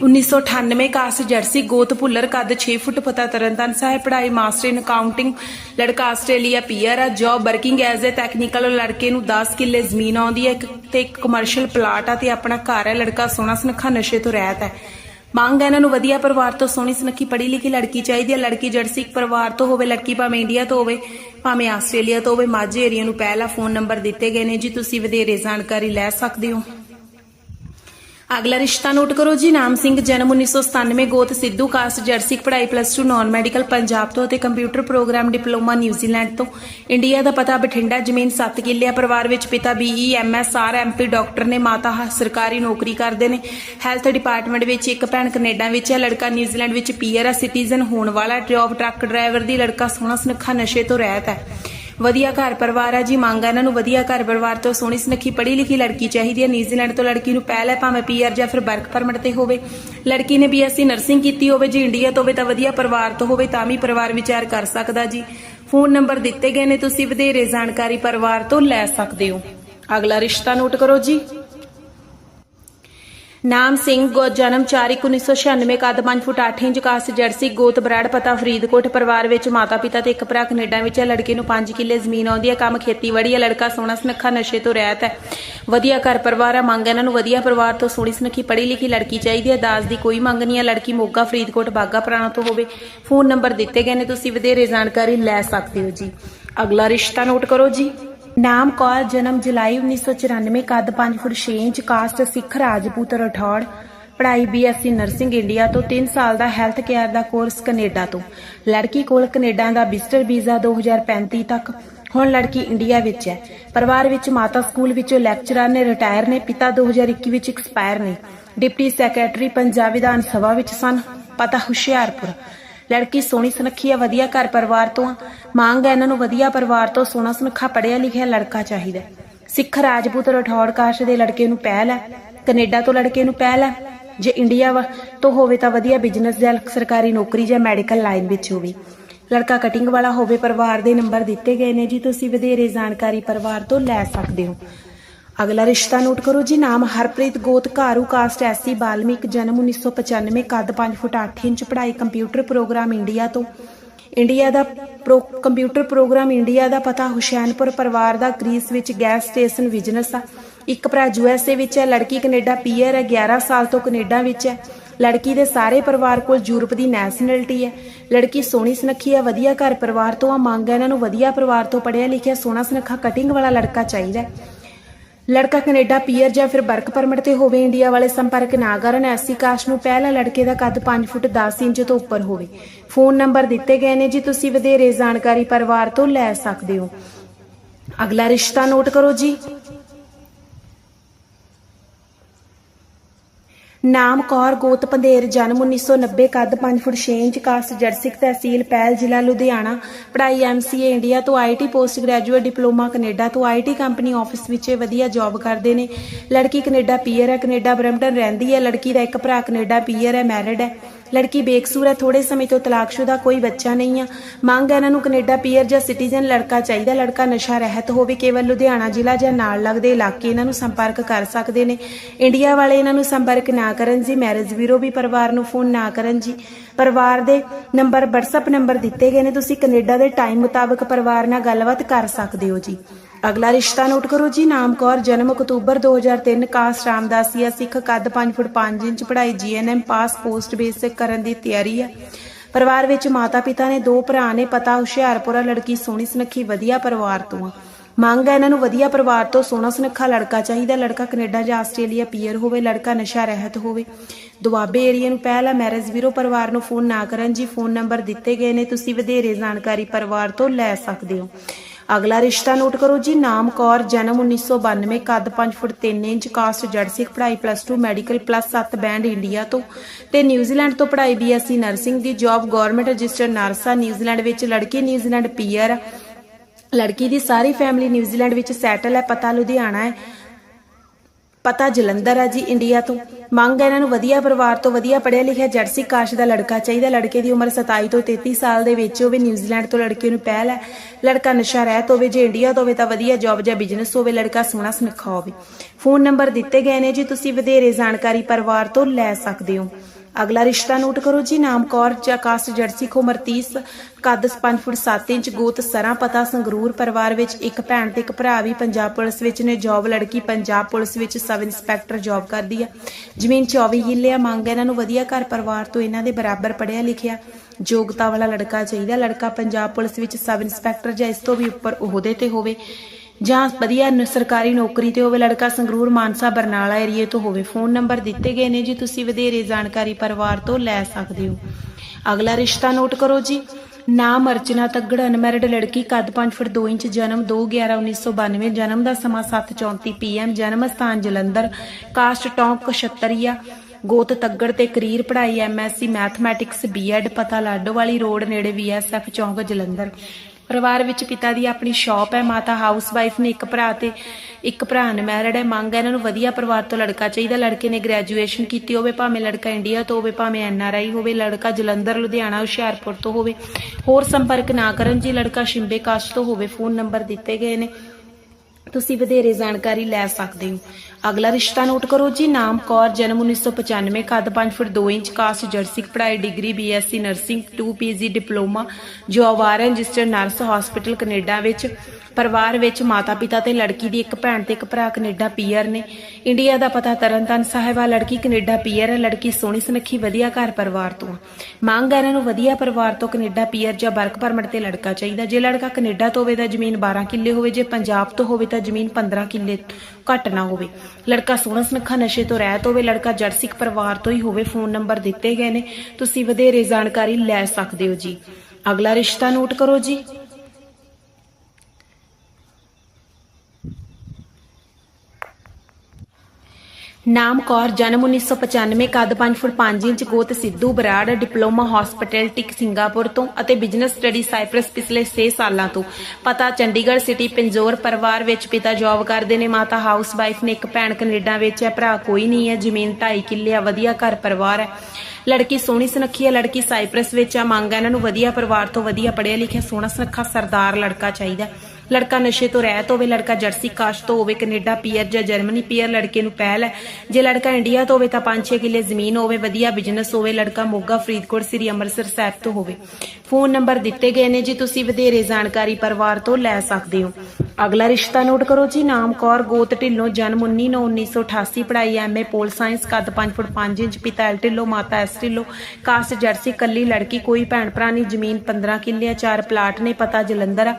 A: 1998 ਕਾਸਟ ਜਰਸੀ ਗੋਤ ਭੁੱਲਰ ਕੱਦ 6 ਫੁੱਟ ਪਤਾ ਤਰਨਤਨ ਸਾਹਿਬ ਪੜ੍ਹਾਈ ਮਾਸਟਰ ਇਨ ਅਕਾਊਂਟਿੰਗ ਲੜਕਾ ਆਸਟ੍ਰੇਲੀਆ ਪੀਆਰ ਆ ਜੌਬ ਵਰਕਿੰਗ ਐਜ਼ ਅ ਟੈਕਨੀਕਲ ਲੜਕੇ ਨੂੰ 10 ਕਿੱਲੇ ਜ਼ਮੀਨ ਆਉਂਦੀ ਹੈ, ਇੱਕ ਤੇ ਇੱਕ ਕਮਰਸ਼ੀਅਲ ਪਲਾਟ ਆ ਤੇ ਆਪਣਾ ਘਰ ਹੈ, ਲੜਕਾ ਸੋਹਣਾ ਸੁਨੱਖਾ ਨਸ਼ੇ ਤੋਂ ਰਹਿਤ ਹੈ। ਮੰਗ ਹੈ ਇਹਨਾਂ ਨੂੰ ਵਧੀਆ ਪਰਿਵਾਰ ਤੋਂ ਸੋਹਣੀ ਸੁਨੱਖੀ ਪੜ੍ਹੀ ਲਿਖੀ ਲੜਕੀ ਚਾਹੀਦੀ ਹੈ, ਲੜਕੀ ਜਰਸੀ ਇੱਕ ਪਰਿਵਾਰ ਤੋਂ ਹੋਵੇ, ਲੜਕੀ ਭਾਵੇਂ ਇੰਡੀਆ ਤੋਂ ਹੋਵੇ, ਭਾਵੇਂ ਆਸਟ੍ਰੇਲੀਆ ਤੋਂ ਹੋਵੇ, ਮਾਝੇ ਏਰੀਆ ਨੂੰ ਪਹਿਲਾ ਫੋਨ ਨੰਬਰ ਦਿੱਤੇ ਗਏ ਨੇ। ਜੀ, ਤੁਸੀਂ ਵਧੇਰੇ ਜਾਣਕਾਰੀ ਲੈ ਸਕਦੇ ਹੋ। ਅਗਲਾ ਰਿਸ਼ਤਾ ਨੋਟ ਕਰੋ ਜੀ, ਨਾਮ ਸਿੰਘ, ਜਨਮ 1997 ਗੋਤ ਸਿੱਧੂ ਕਾਸਟ ਜਰਸੀ, ਪੜ੍ਹਾਈ ਪਲੱਸ 2 ਨਾਨ ਮੈਡੀਕਲ ਪੰਜਾਬ ਤੋਂ ਅਤੇ ਕੰਪਿਊਟਰ ਪ੍ਰੋਗਰਾਮ ਡਿਪਲੋਮਾ ਨਿਊਜ਼ੀਲੈਂਡ ਤੋਂ। ਇੰਡੀਆ ਦਾ ਪਤਾ ਬਠਿੰਡਾ, ਜ਼ਮੀਨ 7 ਕਿੱਲੇ ਪਰਿਵਾਰ ਵਿੱਚ ਪਿਤਾ ਬੀਈ ਐਮਐਸਆਰ ਐਮਪੀ ਡਾਕਟਰ ਨੇ ਮਾਤਾ ਹ- ਸਰਕਾਰੀ ਨੌਕਰੀ ਕਰਦੇ ਨੇ। ਹੈਲਥ ਡਿਪਾਰਟਮੈਂਟ ਵਿੱਚ ਇੱਕ ਭੈਣ ਕੈਨੇਡਾ ਵਿੱਚ ਹੈ ਲੜਕਾ ਨਿਊਜ਼ੀਲੈਂਡ ਵਿੱਚ ਪੀਆਰ ਆ ਸਿਟੀਜ਼ਨ ਹੋਣ ਵਾਲਾ ਜੌਬ ਟਰੱਕ ਡਰਾਈਵਰ ਦੀ ਲੜਕਾ ਸੋਹਣਾ ਸੁਨੱਖਾ ਨਸ਼ੇ ਤੋਂ ਰਹਿਤ ਹੈ ਵਧੀਆ ਘਰ ਪਰਿਵਾਰ ਆ ਜੀ, ਮੰਗ ਆ ਇਹਨਾਂ ਨੂੰ ਵਧੀਆ ਘਰ ਪਰਿਵਾਰ ਤੋਂ, ਸੋਹਣੀ ਸੁਨੱਖੀ ਪੜ੍ਹੀ ਲਿਖੀ ਲੜਕੀ ਚਾਹੀਦੀ ਹੈ ਨਿਊਜ਼ੀਲੈਂਡ ਤੋਂ ਲੜਕੀ ਨੂੰ ਪਹਿਲ ਹੈ ਭਾਵੇਂ ਪੀਆਰ ਜਾਂ ਫਿਰ ਵਰਕ ਪਰਮਿਟ ਤੇ ਹੋਵੇ। ਲੜਕੀ ਨੇ ਬੀਐਸਸੀ ਨਰਸਿੰਗ ਕੀਤੀ ਹੋਵੇ ਜੀ ਇੰਡੀਆ ਤੋਂ ਹੋਵੇ ਤਾਂ ਵਧੀਆ ਪਰਿਵਾਰ ਤੋਂ ਹੋਵੇ, ਤਾਂ ਵੀ ਪਰਿਵਾਰ ਵਿਚਾਰ ਕਰ ਸਕਦਾ ਜੀ। ਫੋਨ ਨੰਬਰ ਦਿੱਤੇ ਗਏ ਨੇ, ਤੁਸੀਂ ਵਧੇਰੇ ਜਾਣਕਾਰੀ ਪਰਿਵਾਰ ਤੋਂ ਲੈ ਸਕਦੇ ਹੋ। ਅਗਲਾ ਰਿਸ਼ਤਾ ਨੋਟ ਕਰੋ ਜੀ। ਨਾਮ ਸਿੰਘ ਗੋ ਜਨਮ 4/1996 ਕੱਦ 5 ਫੁੱਟ 8 ਇੰਚ, ਕਾਸ ਜਰਸੀ ਗੋਤ ਬਰਾੜ, ਪਤਾ ਫਰੀਦਕੋਟ ਪਰਿਵਾਰ ਵਿੱਚ ਮਾਤਾ ਪਿਤਾ ਤੇ ਇੱਕ ਭਰਾ ਕੈਨੇਡਾ ਵਿੱਚ ਹੈ। ਲੜਕੇ ਨੂੰ 5 ਕਿੱਲੇ ਜ਼ਮੀਨ ਆਉਂਦੀ ਹੈ, ਕੰਮ ਖੇਤੀਬਾੜੀ ਹੈ। ਲੜਕਾ ਸੋਹਣਾ ਸੁਨੱਖਾ, ਨਸ਼ੇ ਤੋਂ ਰਹਿਤ ਹੈ। ਵਧੀਆ ਘਰ ਪਰਿਵਾਰ ਹੈ, ਮੰਗ ਇਹਨਾਂ ਨੂੰ ਵਧੀਆ ਪਰਿਵਾਰ ਤੋਂ ਸੋਹਣੀ ਸੁਨੱਖੀ ਪੜ੍ਹੀ ਲਿਖੀ ਲੜਕੀ ਚਾਹੀਦੀ ਹੈ। ਦਾਜ ਦੀ ਕੋਈ ਮੰਗ ਨਹੀਂ ਹੈ, ਲੜਕੀ ਮੋਗਾ, ਫਰੀਦਕੋਟ ਬਾਗਾ ਪੁਰਾਣਾ ਤੋਂ ਹੋਵੇ। ਫੋਨ ਨੰਬਰ ਦਿੱਤੇ ਗਏ ਨੇ, ਤੁਸੀਂ ਵਧੇਰੇ ਜਾਣਕਾਰੀ ਲੈ ਸਕਦੇ ਹੋ ਜੀ। ਅਗਲਾ ਰਿਸ਼ਤਾ ਨੋਟ ਕਰੋ ਜੀ। ਨਾਮ ਕੌਰ, ਜਨਮ ਜੁਲਾਈ 1994 ਕੱਦ 5 foot 6 inch caste Sikh Rajput Rathore, ਪੜ੍ਹਾਈ ਬੀਐਸਸੀ ਨਰਸਿੰਗ ਇੰਡੀਆ ਤੋਂ 3 ਸਾਲ ਦਾ ਹੈਲਥ ਕੇਅਰ ਦਾ ਕੋਰਸ ਕੈਨੇਡਾ ਤੋਂ। ਲੜਕੀ ਕੋਲ ਕੈਨੇਡਾ ਦਾ ਵਿਜ਼ਟਰ ਵੀਜ਼ਾ 2035 ਤੱਕ। ਹੁਣ ਲੜਕੀ ਇੰਡੀਆ ਵਿੱਚ ਹੈ। ਪਰਿਵਾਰ ਵਿੱਚ ਮਾਤਾ ਸਕੂਲ ਵਿੱਚੋਂ ਲੈਕਚਰਰ ਨੇ ਰਿਟਾਇਰ ਨੇ, ਪਿਤਾ 2021 ਵਿੱਚ ਐਕਸਪਾਇਰ ਨੇ। ਡਿਪਟੀ ਸੈਕਟਰੀ ਪੰਜਾਬ ਵਿਧਾਨ ਸਭਾ ਵਿੱਚ ਸਨ। ਪਤਾ ਹੁਸ਼ਿਆਰਪੁਰ। ਲੜਕੀ ਸੋਹਣੀ ਸੁਨੱਖੀ ਆ, ਵਧੀਆ ਘਰ ਪਰਿਵਾਰ ਤੋਂ ਆ। ਮੰਗ ਹੈ ਇਹਨਾਂ ਨੂੰ ਵਧੀਆ ਪਰਿਵਾਰ ਤੋਂ ਸੋਹਣਾ ਸੁਨੱਖਾ ਪੜਿਆ ਲਿਖਿਆ ਲੜਕਾ ਚਾਹੀਦਾ ਸਿੱਖ ਰਾਜਪੂਤ ਰਠੌੜ ਕਾਸ਼ ਦੇ ਲੜਕੇ ਨੂੰ ਪਹਿਲ ਹੈ। ਕੈਨੇਡਾ ਤੋਂ ਲੜਕੇ ਨੂੰ ਪਹਿਲ ਹੈ। ਜੇ ਇੰਡੀਆ ਵਾ- ਤੋਂ ਹੋਵੇ ਤਾਂ ਵਧੀਆ ਬਿਜ਼ਨਸ ਜਾਂ ਸਰਕਾਰੀ ਨੌਕਰੀ ਜਾਂ ਮੈਡੀਕਲ ਲਾਈਨ ਵਿੱਚ ਹੋਵੇ। ਲੜਕਾ ਕਟਿੰਗ ਵਾਲਾ ਹੋਵੇ, ਪਰਿਵਾਰ ਦੇ ਨੰਬਰ ਦਿੱਤੇ ਗਏ ਨੇ ਜੀ, ਤੁਸੀਂ ਵਧੇਰੇ ਜਾਣਕਾਰੀ ਪਰਿਵਾਰ ਤੋਂ ਲੈ ਸਕਦੇ ਹੋ। ਅਗਲਾ ਰਿਸ਼ਤਾ ਨੋਟ ਕਰੋ ਜੀ, ਨਾਮ ਹਰਪ੍ਰੀਤ ਗੋਤ, ਘਾਰੂ ਕਾਸਟ ਐਸਸੀ ਬਾਲਮਿਕ, ਜਨਮ 1995 ਕੱਦ 5 ਫੁੱਟ 8 ਇੰਚ, ਪੜ੍ਹਾਈ ਕੰਪਿਊਟਰ ਪ੍ਰੋਗਰਾਮ ਇੰਡੀਆ ਤੋਂ। ਇੰਡੀਆ ਦਾ ਪ੍ਰੋ ਕੰਪਿਊਟਰ ਪ੍ਰੋਗਰਾਮ ਇੰਡੀਆ ਦਾ ਪਤਾ ਹੁਸ਼ੈਨਪੁਰ ਪਰਿਵਾਰ ਦਾ, ਗ੍ਰੀਸ ਵਿੱਚ ਗੈਸ ਸਟੇਸ਼ਨ ਬਿਜ਼ਨਸ ਆ। ਇੱਕ ਭਰਾ ਯੂਐਸਏ ਵਿੱਚ ਹੈ, ਲੜਕੀ ਕੈਨੇਡਾ ਪੀਅਰ ਹੈ 11 ਸਾਲ ਤੋਂ ਕੈਨੇਡਾ ਵਿੱਚ ਹੈ। ਲੜਕੀ ਦੇ ਸਾਰੇ ਪਰਿਵਾਰ ਕੋਲ ਯੂਰਪ ਦੀ ਨੈਸ਼ਨੈਲਿਟੀ ਹੈ। ਲੜਕੀ ਸੋਹਣੀ ਸੁਨੱਖੀ ਹੈ, ਵਧੀਆ ਘਰ ਪਰਿਵਾਰ ਤੋਂ ਆ, ਮੰਗ ਹੈ ਇਹਨਾਂ ਨੂੰ ਵਧੀਆ ਪਰਿਵਾਰ ਤੋਂ ਪੜ੍ਹਿਆ ਲਿਖਿਆ, ਸੋਹਣਾ ਸੁਨੱਖਾ ਕਟਿੰਗ ਵਾਲਾ ਲੜਕਾ ਚਾਹੀਦਾ ਹੈ। ਲੜਕਾ ਕੈਨੇਡਾ, ਪੀਅਰ ਜਾਂ ਫਿਰ ਵਰਕ ਪਰਮਿਟ ਤੇ ਹੋਵੇ, ਇੰਡੀਆ ਵਾਲੇ ਸੰਪਰਕ ਨਾ ਕਰਨ ਐਸਸੀ ਕਾਸਟ ਨੂੰ ਪਹਿਲਾ ਲੜਕੇ ਦਾ ਕੱਦ 5 ਫੁੱਟ 10 ਇੰਚ ਤੋਂ ਉੱਪਰ ਹੋਵੇ। ਫੋਨ ਨੰਬਰ ਦਿੱਤੇ ਗਏ ਨੇ ਜੀ, ਤੁਸੀਂ ਵਧੇਰੇ ਜਾਣਕਾਰੀ ਪਰਿਵਾਰ ਤੋਂ ਲੈ ਸਕਦੇ ਹੋ। ਅਗਲਾ ਰਿਸ਼ਤਾ ਨੋਟ ਕਰੋ ਜੀ। ਨਾਮ ਕੌਰ ਗੋਤ ਪੰਧੇਰ, ਜਨਮ 1990 ਕੱਦ 5 ਫੁੱਟ 6 ਇੰਚ, ਕਾਸਟ ਜਰਸਿਕ ਤਹਿਸੀਲ ਪਹਿਲ ਜ਼ਿਲ੍ਹਾ ਲੁਧਿਆਣਾ। ਪੜ੍ਹਾਈ ਐਮਸੀਏ ਇੰਡੀਆ ਤੋਂ IT post graduate diploma Canada ਤੋਂ ਆਈਟੀ ਕੰਪਨੀ ਆਫਿਸ ਵਿੱਚ ਵਧੀਆ ਜੌਬ ਕਰਦੇ ਨੇ। ਲੜਕੀ ਕੈਨੇਡਾ ਪੀਅਰ ਹੈ, ਕੈਨੇਡਾ ਬਰੈਂਪਟਨ ਰਹਿੰਦੀ ਹੈ। ਲੜਕੀ ਦਾ ਇੱਕ ਭਰਾ ਕੈਨੇਡਾ ਪੀਅਰ ਹੈ ਮੈਰਿਡ ਹੈ। ਲੜਕੀ ਬੇਕਸੂਰ ਹੈ ਥੋੜੇ ਸਮੇਂ ਤੋਂ ਤਲਾਕਸ਼ੁਦਾ ਕੋਈ ਬੱਚਾ ਨਹੀਂ ਆ। ਮੰਗ ਹੈ ਇਹਨਾਂ ਨੂੰ ਕੈਨੇਡਾ ਪੀਅਰ ਜਾਂ ਸਿਟੀਜ਼ਨ ਲੜਕਾ ਚਾਹੀਦਾ। ਲੜਕਾ ਨਸ਼ਾ ਰਹਿਤ ਹੋਵੇ, ਕੇਵਲ ਲੁਧਿਆਣਾ ਜ਼ਿਲ੍ਹਾ ਜਾਂ ਨਾਲ ਲੱਗਦੇ ਇਲਾਕੇ ਇਹਨਾਂ ਨੂੰ ਸੰਪਰਕ ਕਰ ਸਕਦੇ ਨੇ। ਇੰਡੀਆ ਵਾਲੇ ਇਹਨਾਂ ਨੂੰ ਸੰਪਰਕ ਨਾ ਕਰਨ ਜੀ। ਮੈਰਿਜ ਬਿਊਰੋ ਵੀ ਪਰਿਵਾਰ ਨੂੰ ਫੋਨ ਨਾ ਕਰਨ ਜੀ। ਪਰਿਵਾਰ ਦੇ ਨੰਬਰ WhatsApp ਨੰਬਰ ਦਿੱਤੇ ਗਏ ਨੇ। ਤੁਸੀਂ ਕੈਨੇਡਾ ਦੇ ਟਾਈਮ ਮੁਤਾਬਕ ਪਰਿਵਾਰ ਨਾਲ ਗੱਲਬਾਤ ਕਰ ਸਕਦੇ ਹੋ ਜੀ। ਅਗਲਾ ਰਿਸ਼ਤਾ ਨੋਟ ਕਰੋ ਜੀ, ਨਾਮ ਕੌਰ, ਜਨਮ ਅਕਤੂਬਰ 2003 ਕਾਸ ਰਾਮਦਾਸੀਆ ਸਿੱਖ ਕੱਦ 5 ਫੁੱਟ 5 ਇੰਚ, ਪੜ੍ਹਾਈ ਜੀਐਨਐਮ ਪਾਸ ਪੋਸਟ ਬੇਸਿਕ ਕਰਨ ਦੀ ਤਿਆਰੀ ਹੈ ਪਰਿਵਾਰ ਵਿੱਚ ਮਾਤਾ ਪਿਤਾ ਨੇ ਦੋ ਭਰਾ ਨੇ, ਪਤਾ, ਹੁਸ਼ਿਆਰਪੁਰਾ ਲੜਕੀ ਸੋਹਣੀ ਸੁਨੱਖੀ, ਵਧੀਆ ਪਰਿਵਾਰ ਤੋਂ ਆ। ਮੰਗ ਹੈ ਇਹਨਾਂ ਨੂੰ ਵਧੀਆ ਪਰਿਵਾਰ ਤੋਂ ਸੋਹਣਾ ਸੁਨੱਖਾ ਲੜਕਾ ਚਾਹੀਦਾ, ਲੜਕਾ ਕੈਨੇਡਾ ਜਾਂ ਆਸਟ੍ਰੇਲੀਆ ਪੀਅਰ ਹੋਵੇ, ਲੜਕਾ ਨਸ਼ਾ ਰਹਿਤ ਹੋਵੇ। ਦੁਆਬੇ ਏਰੀਆ ਨੂੰ ਪਹਿਲਾ ਮੈਰਿਜ ਵੀਰੋ, ਪਰਿਵਾਰ ਨੂੰ ਫੋਨ ਨਾ ਕਰਨ ਜੀ, ਫੋਨ ਨੰਬਰ ਦਿੱਤੇ ਗਏ ਨੇ, ਤੁਸੀਂ ਵਧੇਰੇ ਜਾਣਕਾਰੀ ਪਰਿਵਾਰ ਤੋਂ ਲੈ ਸਕਦੇ ਹੋ। ਅਗਲਾ ਰਿਸ਼ਤਾ ਨੋਟ ਕਰੋ ਜੀ, ਨਾਮ ਕੌਰ, ਜਨਮ 1992 ਕੱਦ 5 ਫੁੱਟ 3 ਇੰਚ, ਕਾਸਟ ਜੜ ਸਿੱਖ, ਪੜ੍ਹਾਈ plus 2 medical plus 7 band India ਤੋਂ ਤੇ ਨਿਊਜ਼ੀਲੈਂਡ ਤੋਂ ਪੜ੍ਹਾਈ ਬੀਐਸਸੀ ਨਰਸਿੰਗ ਦੀ ਜੌਬ ਗਵਰਨਮੈਂਟ ਰਜਿਸਟਰਡ ਨਰਸ ਆ ਨਿਊਜ਼ੀਲੈਂਡ ਵਿੱਚ ਲੜਕੀ ਨਿਊਜ਼ੀਲੈਂਡ ਪੀਅਰ ਆ ਲੜਕੀ ਦੀ ਸਾਰੀ ਫੈਮਿਲੀ ਨਿਊਜ਼ੀਲੈਂਡ ਵਿੱਚ ਸੈਟਲ ਹੈ, ਪਤਾ ਲੁਧਿਆਣਾ ਹੈ। ਪਤਾ ਜਲੰਧਰ ਆ ਜੀ ਇੰਡੀਆ ਤੋਂ। ਮੰਗ ਹੈ ਇਹਨਾਂ ਨੂੰ ਵਧੀਆ ਪਰਿਵਾਰ ਤੋਂ ਵਧੀਆ ਪੜ੍ਹਿਆ ਲਿਖਿਆ ਜਰਸੀ ਕਾਸ਼ ਦਾ ਲੜਕਾ ਚਾਹੀਦਾ। ਲੜਕੇ ਦੀ ਉਮਰ 27 ਤੋਂ 33 ਸਾਲ ਦੇ ਵਿੱਚ ਹੋਵੇ, ਨਿਊਜ਼ੀਲੈਂਡ ਤੋਂ ਲੜਕੇ ਨੂੰ ਪਹਿਲ ਹੈ। ਲੜਕਾ ਨਸ਼ਾ ਰਹਿਤ ਹੋਵੇ, ਜੇ ਇੰਡੀਆ ਤੋਂ ਹੋਵੇ ਤਾਂ ਵਧੀਆ ਜੌਬ ਜਾਂ ਬਿਜ਼ਨਸ ਹੋਵੇ, ਲੜਕਾ ਸੋਹਣਾ ਸੁਨੱਖਾ ਹੋਵੇ। ਫੋਨ ਨੰਬਰ ਦਿੱਤੇ ਗਏ ਨੇ ਜੀ, ਤੁਸੀਂ ਵਧੇਰੇ ਜਾਣਕਾਰੀ ਪਰਿਵਾਰ ਤੋਂ ਲੈ ਸਕਦੇ ਹੋ। ਅਗਲਾ ਰਿਸ਼ਤਾ ਨੋਟ ਕਰੋ ਜੀ, ਨਾਮ ਕੌਰ, ਜਾਂ ਜਰਸੀ ਕੋ 30 ਕੱਦ 5 ਫੁੱਟ 7 ਇੰਚ, ਗੋਤ ਸਰਾਂ, ਪਤਾ ਸੰਗਰੂਰ ਪਰਿਵਾਰ ਵਿੱਚ ਇੱਕ ਭੈਣ ਤੇ ਇੱਕ ਭਰਾ ਵੀ ਪੰਜਾਬ ਪੁਲਿਸ ਵਿੱਚ ਨੇ, ਜੌਬ ਲੜਕੀ ਪੰਜਾਬ ਪੁਲਿਸ ਵਿੱਚ ਸਬ ਇੰਸਪੈਕਟਰ ਜੌਬ ਕਰਦੀ ਆ। ਜ਼ਮੀਨ 24 ਕਿੱਲੇ ਆ, ਮੰਗ ਇਹਨਾਂ ਨੂੰ ਵਧੀਆ ਘਰ ਪਰਿਵਾਰ ਤੋਂ ਇਹਨਾਂ ਦੇ ਬਰਾਬਰ ਪੜਿਆ ਲਿਖਿਆ, ਯੋਗਤਾ ਵਾਲਾ ਲੜਕਾ ਚਾਹੀਦਾ, ਲੜਕਾ ਪੰਜਾਬ ਪੁਲਿਸ ਵਿੱਚ ਸਬ ਇੰਸਪੈਕਟਰ ਜਾਂ ਇਸ ਤੋਂ ਵੀ ਉੱਪਰ ਅਹੁਦੇ ਤੇ ਹੋਵੇ। ਜਾਂ ਵਧੀਆ ਸਰਕਾਰੀ ਨੌਕਰੀ ਤੇ ਹੋਵੇ, ਲੜਕਾ ਸੰਗਰੂਰ ਮਾਨਸਾ ਬਰਨਾਲਾ ਏਰੀਏ ਤੋਂ ਹੋਵੇ, ਫੋਨ ਨੰਬਰ ਦਿੱਤੇ ਗਏ ਨੇ ਜੀ, ਤੁਸੀਂ ਵਧੇਰੇ ਜਾਣਕਾਰੀ ਪਰਿਵਾਰ ਤੋਂ ਲੈ ਸਕਦੇ ਹੋ। ਅਗਲਾ ਰਿਸ਼ਤਾ ਨੋਟ ਕਰੋ ਜੀ। ਨਾਮ ਅਰਚਨਾ ਤੱਗੜ, ਅਨਮੈਰਿਡ ਲੜਕੀ, ਕੱਦ 5 ਫੁੱਟ 2 ਇੰਚ, ਜਨਮ 2/11/1992 ਜਨਮ ਦਾ ਸਮਾਂ 7:34 ਪੀਐਮ ਜਨਮ ਸਥਾਨ ਜਲੰਧਰ, ਕਾਸਟ ਟੌਂਕ ਕਸ਼ਤਰੀਆ ਗੋਤ ਤੱਗੜ ਤੇ ਕਰੀਰ ਪੜ੍ਹਾਈ ਐਮਐਸਸੀ ਮੈਥਮੈਟਿਕਸ ਬੀਐਡ ਪਤਾ ਲਾਡੋਵਾਲੀ ਰੋਡ ਨੇੜੇ ਵੀਐਸਐਫ ਚੌਂਕ, ਜਲੰਧਰ। ਪਰਿਵਾਰ ਵਿੱਚ ਪਿਤਾ ਦੀ ਆਪਣੀ ਸ਼ਾਪ ਹੈ, ਮਾਤਾ ਹਾਊਸ ਵਾਈਫ ਨੇ ਇੱਕ ਭਰਾ ਤੇ ਇੱਕ ਭਰਾ ਅਨਮੈਰਿਡ ਹੈ, ਮੰਗ ਹੈ ਇਹਨਾਂ ਨੂੰ ਵਧੀਆ ਪਰਿਵਾਰ ਤੋਂ ਲੜਕਾ ਚਾਹੀਦਾ, ਲੜਕੇ ਨੇ ਗ੍ਰੈਜੂਏਸ਼ਨ ਕੀਤੀ ਹੋਵੇ ਭਾਵੇਂ ਲੜਕਾ ਇੰਡੀਆ ਤੋਂ ਹੋਵੇ, ਭਾਵੇਂ ਐਨਆਰਆਈ ਹੋਵੇ, ਲੜਕਾ ਜਲੰਧਰ, ਲੁਧਿਆਣਾ, ਹੁਸ਼ਿਆਰਪੁਰ ਤੋਂ ਹੋਵੇ, ਹੋਰ ਸੰਪਰਕ ਨਾ ਕਰਨ ਜੀ, ਲੜਕਾ ਸ਼ਿੰਬੇ ਕਾਸ਼ ਤੋਂ ਹੋਵੇ ਫੋਨ ਨੰਬਰ ਦਿੱਤੇ ਗਏ ਨੇ। ਤੁਸੀਂ ਵਧੇਰੇ ਜਾਣਕਾਰੀ ਲੈ ਸਕਦੇ ਹੋ। ਅਗਲਾ ਰਿਸ਼ਤਾ ਨੋਟ ਕਰੋ ਜੀ, ਨਾਮ ਕੌਰ, ਜਨਮ 1995 ਕੱਦ 5 ਫੁੱਟ 2 ਇੰਚ, ਕਾਸਟ ਜਰਸਿਕ ਪੜ੍ਹਾਈ degree, BSc nursing 2 PG diploma job R registered nurse hospital Canada ਵਿੱਚ ਪਰਿਵਾਰ ਵਿੱਚ ਮਾਤਾ ਪਿਤਾ ਤੇ ਲੜਕੀ ਦੀ ਇੱਕ ਭੈਣ ਤੇ ਇੱਕ ਭਰਾ ਕੈਨੇਡਾ ਪੀਅਰ ਨੇ। ਇੰਡੀਆ ਦਾ ਪਤਾ ਤਰਨਤਨ ਸਾਹਿਬ ਆ, ਲੜਕੀ ਕੈਨੇਡਾ ਪੀਆਰ ਹੈ ਲੜਕੀ ਸੋਹਣੀ ਸੁਨੱਖੀ ਵਧੀਆ ਘਰ ਪਰਿਵਾਰ ਤੋਂ ਮੰਗ ਹੈ ਇਹਨਾਂ ਨੂੰ ਵਧੀਆ ਪਰਿਵਾਰ ਤੋਂ ਕੈਨੇਡਾ ਪੀਆਰ ਜਾਂ ਵਰਕ ਪਰਮਿਟ ਤੇ ਲੜਕਾ ਚਾਹੀਦਾ। ਜੇ ਲੜਕਾ ਕੈਨੇਡਾ ਤੋਂ ਹੋਵੇ ਤਾਂ ਜ਼ਮੀਨ 12 ਕਿੱਲੇ ਹੋਵੇ, ਜੇ ਪੰਜਾਬ ਤੋਂ ਹੋਵੇ ਤਾਂ ਜ਼ਮੀਨ 15 ਕਿੱਲੇ ਘੱਟ ਨਾ ਹੋਵੇ। ਲੜਕਾ ਸੋਹਣਾ ਸੁਨੱਖਾ ਨਸ਼ੇ ਤੋਂ ਰਹਿਤ ਹੋਵੇ, ਲੜਕਾ ਜਰਸਿਕ ਪਰਿਵਾਰ ਤੋਂ ਹੀ ਹੋਵੇ, ਫੋਨ ਨੰਬਰ ਦਿੱਤੇ ਗਏ ਨੇ। ਤੁਸੀਂ ਵਧੇਰੇ ਜਾਣਕਾਰੀ ਲੈ ਸਕਦੇ ਹੋ ਜੀ। ਅਗਲਾ ਰਿਸ਼ਤਾ ਨੋਟ ਕਰੋ ਜੀ। ਨਾਮ ਕੌਰ, ਜਨਮ 1995 ਕੱਦ 5 ਫੁੱਟ 5 ਇੰਚ, ਗੋਤ Sidhu, Brar, diploma hospitality Singapore ਤੋਂ ਅਤੇ ਬਿਜ਼ਨਸ ਸਟੱਡੀ ਸਾਈਪ੍ਰਸ ਪਿਛਲੇ 6 ਸਾਲਾਂ ਤੋਂ। ਪਤਾ, ਚੰਡੀਗੜ੍ਹ ਸਿਟੀ ਪਿੰਜੋਰ ਪਰਿਵਾਰ ਵਿੱਚ ਪਿਤਾ ਜੌਬ ਕਰਦੇ ਨੇ, ਮਾਤਾ ਹਾਊਸ ਵਾਈਫ ਨੇ ਇੱਕ ਭੈਣ ਕੈਨੇਡਾ ਵਿੱਚ ਹੈ, ਭਰਾ ਕੋਈ ਨਹੀਂ ਹੈ, ਜ਼ਮੀਨ 2.5 ਕਿੱਲੇ ਆ, ਵਧੀਆ ਘਰ ਪਰਿਵਾਰ ਹੈ। ਲੜਕੀ ਸੋਹਣੀ ਸੁਨੱਖੀ ਹੈ, ਲੜਕੀ ਸਾਈਪ੍ਰਸ ਵਿੱਚ ਆ, ਮੰਗ ਹੈ ਇਹਨਾਂ ਨੂੰ ਵਧੀਆ ਪਰਿਵਾਰ ਤੋਂ ਵਧੀਆ ਪੜ੍ਹਿਆ ਲਿਖਿਆ ਸੋਹਣਾ ਸੁਨੱਖਾ ਸਰਦਾਰ ਲੜਕਾ ਚਾਹੀਦਾ ਲੜਕਾ ਨਸ਼ੇ ਤੋਂ ਰਹਿਤ ਹੋਵੇ, ਲੜਕਾ ਜਰਸੀ ਕਾਸ਼ ਤੋਂ ਹੋਵੇ, ਕੈਨੇਡਾ ਪੀਅਰ ਜਾਂ ਜਰਮਨੀ ਪੀਅਰ, ਲੜਕੇ ਨੂੰ ਪਹਿਲ ਹੈ। ਜੇ ਲੜਕਾ ਇੰਡੀਆ ਤੋਂ ਹੋਵੇ ਤਾਂ 5-6 ਕਿੱਲੇ ਜ਼ਮੀਨ ਹੋਵੇ, ਵਧੀਆ ਬਿਜ਼ਨਸ ਹੋਵੇ, ਲੜਕਾ ਮੋਗਾ, ਫਰੀਦਕੋਟ, ਸ੍ਰੀ ਅੰਮ੍ਰਿਤਸਰ ਸਾਹਿਬ ਤੋਂ ਹੋਵੇ। ਫੋਨ ਨੰਬਰ ਦਿੱਤੇ ਗਏ ਨੇ ਜੀ, ਤੁਸੀਂ ਵਧੇਰੇ ਜਾਣਕਾਰੀ ਪਰਿਵਾਰ ਤੋਂ ਲੈ ਸਕਦੇ ਹੋ। ਅਗਲਾ ਰਿਸ਼ਤਾ ਨੋਟ ਕਰੋ ਜੀ, ਨਾਮ ਕੌਰ ਗੋਤ ਢਿੱਲੋਂ, ਜਨਮ 19/9/1988 ਪੜ੍ਹਾਈ ਐਮਏ ਪੋਲ ਸਾਇੰਸ, ਕੱਦ 5 ਫੁੱਟ 5 ਇੰਚ, ਪਿਤਾ ਐਲ ਢਿੱਲੋਂ, ਮਾਤਾ ਐਸ ਢਿੱਲੋਂ, ਕਾਸਟ ਜਰਸੀ, ਕੱਲੀ ਲੜਕੀ, ਕੋਈ ਭੈਣ ਭਰਾ ਨਹੀਂ, ਜ਼ਮੀਨ 15 ਕਿੱਲੇ ਚਾਰ ਪਲਾਟ ਨੇ, ਪਤਾ ਜਲੰਧਰ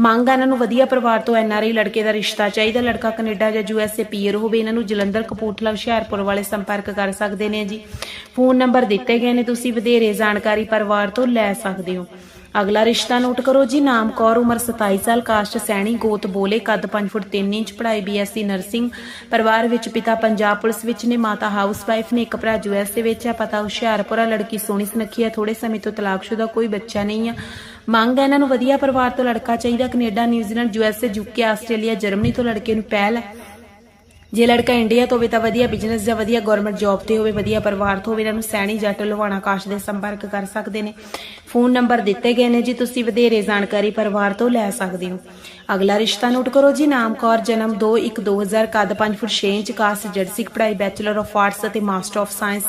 A: ਮੰਗ ਆ ਇਹਨਾਂ ਨੂੰ ਵਧੀਆ ਪਰਿਵਾਰ ਤੋਂ ਐਨਆਰਆਈ ਲੜਕੇ ਦਾ ਰਿਸ਼ਤਾ ਚਾਹੀਦਾ। ਲੜਕਾ ਕੈਨੇਡਾ ਜਾਂ ਯੂਐਸਏ ਪੀਅਰ ਹੋਵੇ, ਇਹਨਾਂ ਨੂੰ ਜਲੰਧਰ, ਕਪੂਰਥਲਾ, ਹੁਸ਼ਿਆਰਪੁਰ ਵਾਲੇ ਸੰਪਰਕ ਕਰ ਸਕਦੇ ਨੇ ਜੀ। ਫੋਨ ਨੰਬਰ ਦਿੱਤੇ ਗਏ ਨੇ, ਤੁਸੀਂ ਵਧੇਰੇ ਜਾਣਕਾਰੀ ਪਰਿਵਾਰ ਤੋਂ ਲੈ ਸਕਦੇ ਹੋ। ਅਗਲਾ ਰਿਸ਼ਤਾ ਨੋਟ ਕਰੋ ਜੀ, ਨਾਮ ਕੌਰ, ਉਮਰ 27 ਸਾਲ ਕਾਸਟ ਸੈਣੀ, ਗੋਤ ਬੋਲੇ, ਕੱਦ 5 ਫੁੱਟ 3 ਇੰਚ, ਪੜ੍ਹਾਈ ਬੀਐਸਸੀ ਨਰਸਿੰਗ, ਪਰਿਵਾਰ ਵਿੱਚ ਪਿਤਾ ਪੰਜਾਬ ਪੁਲਿਸ ਵਿੱਚ ਨੇ, ਮਾਤਾ ਹਾਊਸਵਾਈਫ ਨੇ, ਇੱਕ ਭਰਾ ਯੂਐਸ ਦੇ ਵਿੱਚ ਹੈ, ਪਤਾ ਹੁਸ਼ਿਆਰਪੁਰਾ, ਲੜਕੀ ਸੋਹਣੀ ਸੁਨੱਖੀ ਹੈ ਥੋੜੇ ਸਮੇਂ ਤੋਂ ਤਲਾਕਸ਼ੁਦਾ, ਕੋਈ ਬੱਚਾ ਨਹੀਂ ਹੈ। ਮੰਗ ਹੈ ਇਹਨਾਂ ਨੂੰ ਵਧੀਆ ਪਰਿਵਾਰ ਤੋਂ ਲੜਕਾ ਚਾਹੀਦਾ, Canada, New Zealand USA UK Australia, Germany ਤੋਂ ਲੜਕੇ ਨੂੰ ਪਹਿਲ ਹੈ। ਜੇ ਲੜਕਾ ਇੰਡੀਆ ਤੋਂ ਹੋਵੇ ਤਾਂ ਵਧੀਆ ਬਿਜ਼ਨਸ ਜਾਂ ਵਧੀਆ ਗਵਰਨਮੈਂਟ ਜੌਬ ਤੇ ਹੋਵੇ, ਵਧੀਆ ਪਰਿਵਾਰ ਤੋਂ ਹੋਵੇ, ਇਹਨਾਂ ਨੂੰ ਸੈਣੀ ਜੱਟ ਲੁਹਾਣਾ ਕਾਸ਼ ਦੇ ਸੰਪਰਕ ਕਰ ਸਕਦੇ ਨੇ। ਫੋਨ ਨੰਬਰ ਦਿੱਤੇ ਗਏ ਨੇ ਜੀ, ਤੁਸੀਂ ਵਧੇਰੇ ਜਾਣਕਾਰੀ ਪਰਿਵਾਰ ਤੋਂ ਲੈ ਸਕਦੇ ਹੋ। ਅਗਲਾ ਰਿਸ਼ਤਾ ਨੋਟ ਕਰੋ ਜੀ, ਨਾਮ ਕੌਰ, ਜਨਮ 2/1/2000 ਕੱਦ 5 ਫੁੱਟ 6 ਇੰਚ ਕਾਸਟ ਜਰਸਿਕ ਪੜ੍ਹਾਈ ਬੈਚਲਰ ਆਫ ਆਰਟਸ ਅਤੇ ਮਾਸਟਰ ਆਫ ਸਾਇੰਸ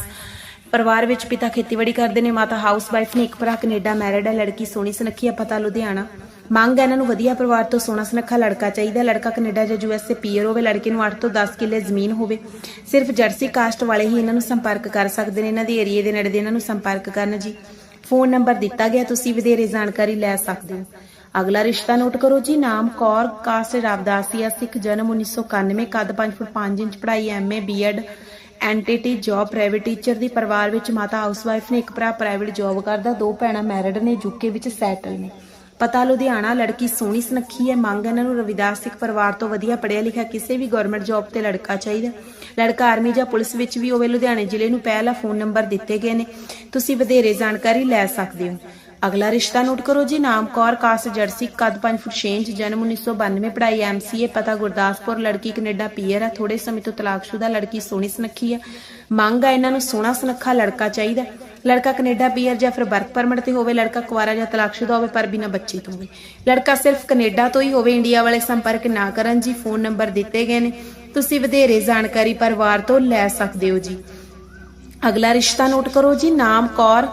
A: ਪਰਿਵਾਰ ਵਿੱਚ ਪਿਤਾ ਖੇਤੀਬਾੜੀ ਕਰਦੇ ਨੇ, ਮਾਤਾ ਹਾਊਸ ਵਾਈਫ ਨੇ ਇੱਕ ਭਰਾ ਕੈਨੇਡਾ ਮੈਰਿਡ ਹੈ, ਲੜਕੀ ਸੋਹਣੀ ਸੁਨੱਖੀ ਆ ਪਤਾ ਲੁਧਿਆਣਾ। ਮੰਗ ਹੈ ਇਹਨਾਂ ਨੂੰ ਵਧੀਆ ਪਰਿਵਾਰ ਤੋਂ ਸੋਹਣਾ ਸੁਨੱਖਾ ਲੜਕਾ ਚਾਹੀਦਾ। ਲੜਕਾ ਕੈਨੇਡਾ ਜਾਂ ਯੂਐਸਏ ਪੀਅਰ ਹੋਵੇ, ਲੜਕੇ ਨੂੰ 8 ਤੋਂ 10 ਕਿੱਲੇ ਜ਼ਮੀਨ ਹੋਵੇ। ਸਿਰਫ ਜਰਸੀ ਕਾਸਟ ਵਾਲੇ ਹੀ ਇਹਨਾਂ ਨੂੰ ਸੰਪਰਕ ਕਰ ਸਕਦੇ ਨੇ। ਇਹਨਾਂ ਦੇ ਏਰੀਏ ਦੇ ਨੇੜੇ ਦੇ ਇਹਨਾਂ ਨੂੰ ਸੰਪਰਕ ਕਰਨ ਜੀ। ਫੋਨ ਨੰਬਰ ਦਿੱਤਾ ਗਿਆ, ਤੁਸੀਂ ਵਧੇਰੇ ਜਾਣਕਾਰੀ ਲੈ ਸਕਦੇ ਹੋ। ਅਗਲਾ ਰਿਸ਼ਤਾ ਨੋਟ ਕਰੋ ਜੀ। ਨਾਮ ਕੌਰ ਕਾਸਟ ਰਾਵਦਾਸੀਆ ਸਿੱਖ ਜਨਮ 1991 ਕੱਦ 5 ਫੁੱਟ 5 ਇੰਚ, ਪੜ੍ਹਾਈ MA BEd NTT job, private teacher ਦੀ ਪਰਿਵਾਰ ਵਿੱਚ ਮਾਤਾ ਹਾਊਸਵਾਈਫ ਨੇ ਇੱਕ ਭਰਾ ਪ੍ਰਾਈਵੇਟ ਜੌਬ ਕਰਦਾ। ਦੋ ਭੈਣਾਂ ਮੈਰਿਡ ਨੇ ਯੂਕੇ ਵਿੱਚ ਸੈਟਲ ਨੇ। ਪਤਾ ਲੁਧਿਆਣਾ ਲੜਕੀ ਸੋਹਣੀ ਸੁਨੱਖੀ ਹੈ, ਮੰਗ ਇਹਨਾਂ ਨੂੰ ਰਵਿਦਾਸ ਸਿੱਖ ਪਰਿਵਾਰ ਤੋਂ ਵਧੀਆ ਪੜਿਆ ਲਿਖਿਆ ਕਿਸੇ ਵੀ ਗਵਰਨਮੈਂਟ ਜੌਬ ਤੇ ਲੜਕਾ ਚਾਹੀਦਾ। ਲੜਕਾ ਆਰਮੀ ਜਾਂ ਪੁਲਿਸ ਵਿੱਚ ਵੀ ਹੋਵੇ, ਲੁਧਿਆਣੇ ਜ਼ਿਲ੍ਹੇ ਨੂੰ ਪਹਿਲਾ ਫੋਨ ਨੰਬਰ ਦਿੱਤੇ ਗਏ ਨੇ। ਤੁਸੀਂ ਵਧੇਰੇ ਜਾਣਕਾਰੀ ਲੈ ਸਕਦੇ ਹੋ। ਅਗਲਾ ਰਿਸ਼ਤਾ ਨੋਟ ਕਰੋ ਜੀ, ਨਾਮ ਕੌਰ, ਕਾਸਟ ਜਰਸੀ, ਕੱਦ 5 ਫੁੱਟ 6 ਇੰਚ, ਜਨਮ 1992 ਪੜ੍ਹਾਈ ਐਮਸੀਏ ਪਤਾ ਗੁਰਦਾਸਪੁਰ, ਲੜਕੀ ਕੈਨੇਡਾ ਪੀਅਰ ਹੈ ਥੋੜੇ ਸਮੇਂ ਤੋਂ ਤਲਾਕਸ਼ੁਦਾ, ਲੜਕੀ ਸੋਹਣੀ ਸੁਨੱਖੀ ਹੈ। ਮੰਗ ਹੈ ਇਹਨਾਂ ਨੂੰ ਸੋਹਣਾ ਸੁਨੱਖਾ ਲੜਕਾ ਚਾਹੀਦਾ ਲੜਕਾ ਕੈਨੇਡਾ ਪੀਅਰ ਜਾਂ ਫਿਰ ਵਰਕ ਪਰਮਿਟ ਤੇ ਹੋਵੇ, ਲੜਕਾ ਕੁਆਰਾ ਜਾਂ ਤਲਾਕਸ਼ੁਦਾ ਹੋਵੇ, ਪਰ ਬਿਨਾਂ ਬੱਚੇ ਤੋਂ ਹੋਵੇ। ਲੜਕਾ ਸਿਰਫ ਕੈਨੇਡਾ ਤੋਂ ਹੀ ਹੋਵੇ, ਇੰਡੀਆ ਵਾਲੇ ਸੰਪਰਕ ਨਾ ਕਰਨ ਜੀ, ਫੋਨ ਨੰਬਰ ਦਿੱਤੇ ਗਏ ਨੇ। ਤੁਸੀਂ ਵਧੇਰੇ ਜਾਣਕਾਰੀ ਪਰਿਵਾਰ ਤੋਂ ਲੈ ਸਕਦੇ ਹੋ ਜੀ। ਅਗਲਾ ਰਿਸ਼ਤਾ ਨੋਟ ਕਰੋ ਜੀ, ਨਾਮ ਕੌਰ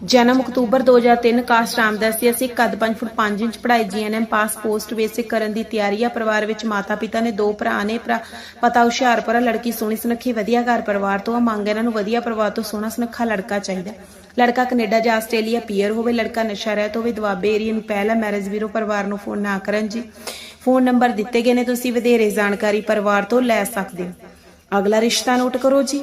A: ਜਨਮ ਅਕਤੂਬਰ 2003 ਕਾਸਟ ਰਾਮਦਾਸੀ ਅਸੀਂ ਕੱਦ 5 ਫੁੱਟ 5 ਇੰਚ ਪੜ੍ਹਾਈ ਜੀਐਨਐਮ ਪਾਸ ਪੋਸਟ ਬੇਸਿਕ ਕਰਨ ਦੀ ਤਿਆਰੀ ਆ। ਪਰਿਵਾਰ ਵਿੱਚ ਮਾਤਾ ਪਿਤਾ ਨੇ ਦੋ ਭਰਾ ਨੇ। ਭਰਾ ਪਤਾ ਹੁਸ਼ਿਆਰਪੁਰ ਆ, ਲੜਕੀ ਸੋਹਣੀ ਸੁਨੱਖੀ ਵਧੀਆ ਘਰ ਪਰਿਵਾਰ ਤੋਂ ਆ। ਮੰਗ ਇਹਨਾਂ ਨੂੰ ਵਧੀਆ ਪਰਿਵਾਰ ਤੋਂ ਸੋਹਣਾ ਸੁਨੱਖਾ ਲੜਕਾ ਚਾਹੀਦਾ। ਲੜਕਾ ਕੈਨੇਡਾ ਜਾਂ ਆਸਟ੍ਰੇਲੀਆ ਪੀਅਰ ਹੋਵੇ ਲੜਕਾ ਨਸ਼ਾ ਰਹਿਤ ਹੋਵੇ ਦੁਆਬੇ ਏਰੀਆ ਨੂੰ ਪਹਿਲਾ ਮੈਰਿਜ ਵੀਰੋ ਪਰਿਵਾਰ ਨੂੰ ਫੋਨ ਨਾ ਕਰਨ ਜੀ। ਫੋਨ ਨੰਬਰ ਦਿੱਤੇ ਗਏ ਨੇ ਤੁਸੀਂ ਵਧੇਰੇ ਜਾਣਕਾਰੀ ਪਰਿਵਾਰ ਤੋਂ ਲੈ ਸਕਦੇ ਹੋ। ਅਗਲਾ ਰਿਸ਼ਤਾ ਨੋਟ ਕਰੋ ਜੀ।